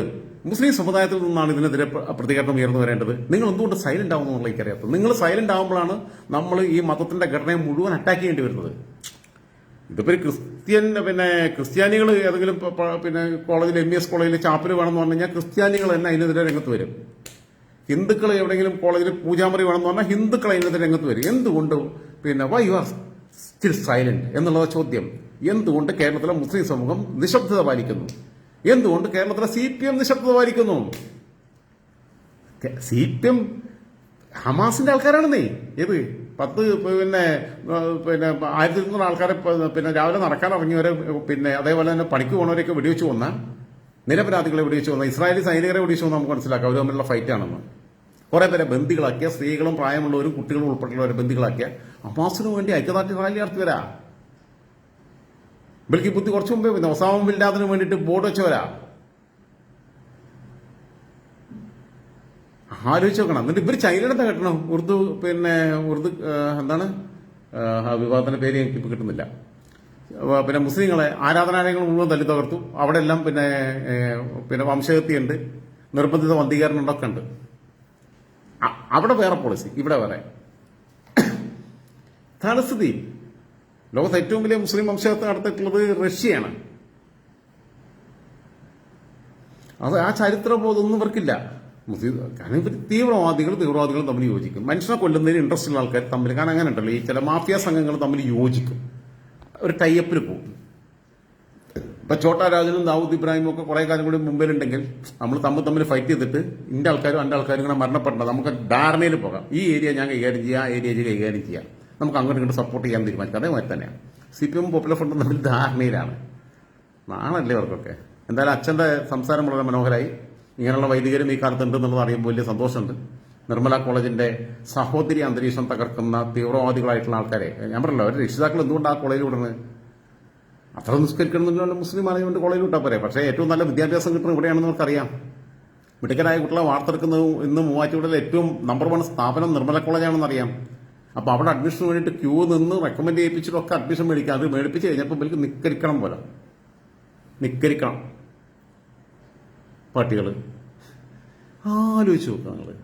മുസ്ലിം സമുദായത്തിൽ നിന്നാണ് ഇതിനെതിരെ പ്രതികരണം ഉയർന്നു വരേണ്ടത്. നിങ്ങൾ എന്തുകൊണ്ട് സൈലന്റ് ആവുന്നു എന്നുള്ള എനിക്കറിയാത്തത് നിങ്ങൾ സൈലന്റ് ആവുമ്പോഴാണ് നമ്മൾ ഈ മതത്തിന്റെ ഘടനയെ മുഴുവൻ അറ്റാക്ക് ചെയ്യേണ്ടി വരുന്നത്. ഇതിപ്പോ ഒരു ക്രിസ്ത്യൻ പിന്നെ ക്രിസ്ത്യാനികൾ ഏതെങ്കിലും പിന്നെ കോളേജിൽ എം എസ് കോളേജിൽ ചാപ്പൽ വേണമെന്ന് പറഞ്ഞു കഴിഞ്ഞാൽ ക്രിസ്ത്യാനികൾ തന്നെ അതിനെതിരെ രംഗത്ത് വരും. ഹിന്ദുക്കൾ എവിടെയെങ്കിലും കോളേജിൽ പൂജാമുറി വേണമെന്ന് പറഞ്ഞാൽ ഹിന്ദുക്കൾ അതിനെതിരെ രംഗത്ത് വരും. എന്തുകൊണ്ട്? പിന്നെ why you are still silent എന്നുള്ള ചോദ്യം. എന്തുകൊണ്ട് കേരളത്തിലെ മുസ്ലിം സമൂഹം നിശബ്ദത പാലിക്കുന്നു? എന്തുകൊണ്ട് കേരളത്തിലെ സി പി എം നിശബ്ദത പാലിക്കുന്നു സി പി എം ഹമാസിന്റെ ആൾക്കാരാണെന്നേ. ഏത്? പത്ത് പിന്നെ പിന്നെ ആയിരത്തി ഇരുന്നൂറ് ആൾക്കാരെ പിന്നെ രാവിലെ നടക്കാൻ ഇറങ്ങിയവരെ പിന്നെ അതേപോലെ തന്നെ പണിക്ക് പോണവരെയൊക്കെ വെടിവെച്ച് കൊന്ന നിരപരാധികളെ വെടിവെച്ച് കൊന്ന ഇസ്രായേലി സൈനികരെ വെടിവെച്ച് കൊന്ന നമുക്ക് മനസ്സിലാക്കാം. അവർ തമ്മിലുള്ള ഫൈറ്റ് ആണെന്ന്. കുറെ പേരെ ബന്ദികളാക്കിയ സ്ത്രീകളും പ്രായമുള്ളവരും കുട്ടികളും ഉൾപ്പെട്ടുള്ളവരെ ബന്ദികളാക്കിയ ഹമാസിനു വേണ്ടി ഐക്യദാർഢ്യ റാലി നടത്തിയവരാ. ഈ ബുദ്ധി കുറച്ചു മുമ്പേ പിന്നെ ഒസാമ ബില്ലാദിന് വേണ്ടിയിട്ട് ബോർഡ് വെച്ചവരാ. ആലോചിച്ച് നോക്കണം. എന്നിട്ട് ഇവർ ചൈനയുടെ കെട്ടണം. ഉറുദു പിന്നെ ഉറുദു എന്താണ്? വിവാദത്തിന്റെ പേര് എനിക്ക് ഇപ്പൊ കിട്ടുന്നില്ല. പിന്നെ മുസ്ലിങ്ങളെ ആരാധനാലയങ്ങൾ മുഴുവൻ തല്ലി തകർത്തു. അവിടെ എല്ലാം പിന്നെ പിന്നെ വംശഹത്യയുണ്ട്. നിർബന്ധിത വന്ധീകരണങ്ങളൊക്കെ ഉണ്ട്. അവിടെ വേറെ പോളിസി ഇവിടെ വേറെ. ഇതാണ് സ്ഥിതി ലോകത്ത് ഏറ്റവും വലിയ മുസ്ലിം വംശഹത്യ നടത്തിയിട്ടുള്ളത് റഷ്യയാണ്. അത് ആ ചരിത്ര ചരിത്രബോധമൊന്നും ഇവർക്കില്ല. കാരണം ഇവർ തീവ്രവാദികൾ തീവ്രവാദികൾ തമ്മിൽ യോജിക്കും. മനുഷ്യനെ കൊല്ലുന്നതിന് ഇൻട്രസ്റ്റ് ഉള്ള ആൾക്കാർ തമ്മിൽ കാരണം അങ്ങനെ ഉണ്ടല്ലോ ഈ ചില മാഫിയ സംഘങ്ങൾ തമ്മിൽ യോജിക്കും. ഒരു ടൈപ്പിൽ പോകും. ഇപ്പൊ ചോട്ടാ രാജനും ദാവൂദ് ഇബ്രാഹിമും ഒക്കെ കുറെ കാലം കൂടി മുമ്പിലുണ്ടെങ്കിൽ നമ്മൾ തമ്മിൽ തമ്മിൽ ഫൈറ്റ് ചെയ്തിട്ട് ഇന്റെ ആൾക്കാരും അന്റെ ആൾക്കാരും ഇങ്ങനെ മരണപ്പെടണ്ട. നമുക്ക് ധാരണയിൽ പോകാം. ഈ ഏരിയ ഞാൻ കൈകാര്യം ചെയ്യാം ആ ഏരിയ കൈകാര്യം ചെയ്യാം. നമുക്ക് അങ്ങോട്ട് ഇങ്ങോട്ട് സപ്പോർട്ട് ചെയ്യാൻ തീരുമാനിക്കാം. അതേമാതിരി തന്നെയാണ്. സി പി എം പോപ്പുലർ ഫ്രണ്ടും തമ്മിൽ ധാരണയിലാണ്. നാണല്ലേ അവർക്കൊക്കെ. എന്തായാലും അച്ഛന്റെ സംസാരം വളരെ മനോഹരമായി ഇങ്ങനെയുള്ള വൈദികരും ഈ കാലത്ത് ഉണ്ടെന്നുള്ളത് അറിയുമ്പോൾ വലിയ സന്തോഷമുണ്ട്. നിർമ്മല കോളേജിന്റെ സഹോദരി അന്തരീക്ഷം തകർക്കുന്ന തീവ്രവാദികളായിട്ടുള്ള ആൾക്കാരെ. ഞാൻ പറഞ്ഞല്ലോ അവരുടെ രക്ഷിതാക്കൾ എന്തുകൊണ്ട് ആ കോളേജിൽ വിടുന്നത്? അത്ര നിസ്കരിക്കണമെന്നില്ല മുസ്ലിം ആണെങ്കിൽ കോളേജിൽ വിട്ടാൽ പോരെ. പക്ഷേ ഏറ്റവും നല്ല വിദ്യാഭ്യാസം കിട്ടുന്നത് ഇവിടെയാണെന്ന് അവർക്കറിയാം. മിടുക്കരായ കുട്ടികളെ വാർത്തെടുക്കുന്നതും ഇന്ന് മൂവാറ്റുപുഴയിൽ ഏറ്റവും നമ്പർ വൺ സ്ഥാപനം നിർമ്മല കോളേജാണെന്ന് അറിയാം അപ്പോൾ അവിടെ അഡ്മിഷന് വേണ്ടിയിട്ട് ക്യൂ നിന്ന് റെക്കമെൻഡ് ചെയ്യിപ്പിച്ചിട്ടൊക്കെ അഡ്മിഷൻ മേടിക്കുക അത് മേടിപ്പിച്ച് കഴിഞ്ഞപ്പോൾ ഇവർക്ക് നിക്കരിക്കണം പോലെ. നിക്കരിക്കണം. പട്ടികൾ ആലോചിച്ച് നോക്കുക നിങ്ങൾ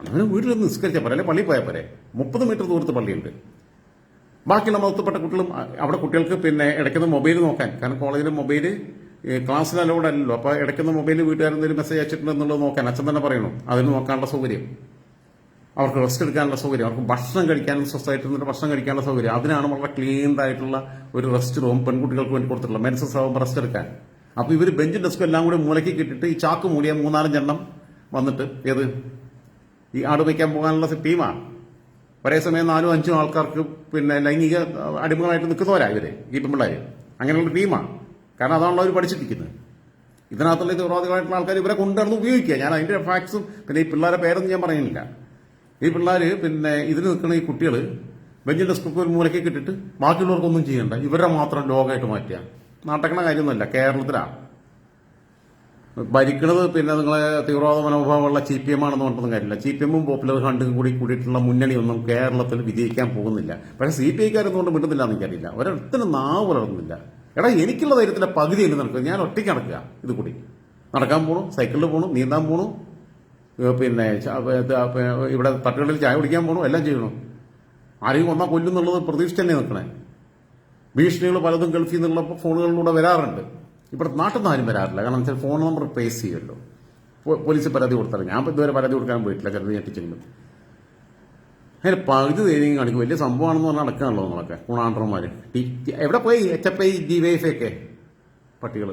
അങ്ങനെ വീട്ടിൽ നിന്ന് നിസ്കരിച്ചാൽ പോരെ. അല്ലെ പള്ളിയിൽ പോയാൽ പോരെ. മുപ്പത് മീറ്റർ ദൂരത്ത് പള്ളിയുണ്ട്. ബാക്കിയുള്ള മതത്തിൽപ്പെട്ട കുട്ടികളും അവിടെ കുട്ടികൾക്ക് പിന്നെ ഇടയ്ക്കുന്ന മൊബൈൽ നോക്കാൻ. കാരണം കോളേജിലെ മൊബൈൽ ക്ലാസ്സിൽ അലൗഡ് അല്ലല്ലോ. അപ്പോൾ ഇടയ്ക്കുന്ന മൊബൈൽ വീട്ടുകാരെന്തെങ്കിലും മെസ്സേജ് അയച്ചിട്ടുണ്ടെന്നുള്ളത് നോക്കാൻ. അച്ഛൻ തന്നെ പറയണം. അതിന് നോക്കാനുള്ള സൗകര്യം. അവർക്ക് റെസ്റ്റ് എടുക്കാനുള്ള സൗകര്യം അവർക്ക് ഭക്ഷണം കഴിക്കാനും സ്വസ്ഥമായിട്ട് ഇരുന്നിട്ട് ഭക്ഷണം കഴിക്കാനുള്ള സൗകര്യം. അതിനാണ് വളരെ ക്ലീൻഡ് ആയിട്ടുള്ള ഒരു റെസ്റ്റ് റൂം പെൺകുട്ടികൾക്ക് വേണ്ടി കൊടുത്തിട്ടുള്ള മെൻസസ് ആവുമ്പോൾ റെസ്റ്റ് എടുക്കാൻ. അപ്പോൾ ഇവർ ബെഞ്ചും ഡെസ്കും എല്ലാം കൂടി മൂലയ്ക്ക് കിട്ടിയിട്ട് ഈ ചാക്ക് മൂടിയ മൂന്നാലഞ്ചെണ്ണം വന്നിട്ട് ഏത്? ഈ ആട് വയ്ക്കാൻ പോകാനുള്ള ടീമാണ് ഒരേ സമയം നാലും അഞ്ചും ആൾക്കാർക്ക് പിന്നെ ലൈംഗിക അടിമകളായിട്ട് നിൽക്കുന്നവരാ ഇവർ ഈ പെമ്പിള്ളേർ അങ്ങനെയുള്ള ടീമാണ് കാരണം അതാണല്ലോ അവർ പഠിച്ചിരിക്കുന്നത്. ഇതിനകത്തുള്ള തീവ്രവാദികളായിട്ടുള്ള ആൾക്കാർ ഇവരെ കൊണ്ടുവന്ന് ഉപയോഗിക്കുക. ഞാൻ അതിന്റെ ഫാക്ട്സും പിന്നെ ഈ പിള്ളേരെ പേരൊന്നും ഞാൻ പറയുന്നില്ല. ഈ പിള്ളേർ പിന്നെ ഇതിന് നിൽക്കുന്ന ഈ കുട്ടികൾ ബെഞ്ചിന്റെ സ്കൂപ്പ് ഒരു മൂലയ്ക്ക് കിട്ടിട്ട് ബാക്കിയുള്ളവർക്കൊന്നും ചെയ്യണ്ട. ഇവരെ മാത്രം ലോകമായിട്ട് മാറ്റുക. നാട്ടക്കണ കാര്യമൊന്നുമല്ല. കേരളത്തിലാണ് ഭരിക്കുന്നത് പിന്നെ നിങ്ങളെ തീവ്രവാദ മനോഭാവമുള്ള സി പി എം ആണെന്ന് പറഞ്ഞൊന്നും കാര്യമില്ല. സി പി എമ്മും പോപ്പുലർ ഫണ്ടും കൂടി കൂടിയിട്ടുള്ള മുന്നണിയൊന്നും കേരളത്തിൽ വിജയിക്കാൻ പോകുന്നില്ല. പക്ഷേ സി പി ഐക്കാരൊന്നുകൊണ്ട് മിണ്ടുന്നില്ല എന്ന് എനിക്കറിയില്ല. ഒരിടത്തിനും നാവ് പുലർന്നില്ല എടാ എനിക്കുള്ള ധൈര്യത്തിന്റെ പകുതി ഉണ്ട് നടക്കുക? ഞാൻ ഒറ്റയ്ക്ക് നടക്കുക. ഇത് കൂടി. നടക്കാൻ പോകണം സൈക്കിളിൽ പോകണം നീന്താൻ ഏഹ് പിന്നെ ഇവിടെ തട്ടുകളിൽ ചായ കുടിക്കാൻ പോണു എല്ലാം ചെയ്യണോ ആരെയും ഒന്നാ കൊല്ലും എന്നുള്ളത് പ്രതീക്ഷിച്ച് തന്നെ നിൽക്കണേ ഭീഷണികൾ പലതും ഗൾഫിൽ നിന്നുള്ള ഫോണുകളിലൂടെ വരാറുണ്ട്. ഇവിടെ നാട്ടിൽ നിന്ന് ആരും വരാറില്ല. കാരണം വെച്ചാൽ ഫോൺ നമ്പർ ട്രേസ് ചെയ്യുമല്ലോ. പോലീസ് പരാതി കൊടുത്താൽ ഞാൻ ഇതുവരെ പരാതി കൊടുക്കാൻ പോയിട്ടില്ല. കരുതി ഞെട്ടിച്ചെങ്കിലും അതിന് പകുതി തേനീ കാണിക്കും. വലിയ സംഭവമാണെന്ന് പറഞ്ഞാൽ നടക്കാണല്ലോ നിങ്ങളൊക്കെ. ഗുണാണ്ടർമാർ എവിടെ പോയി? H F I D Y ഒക്കെ പട്ടികൾ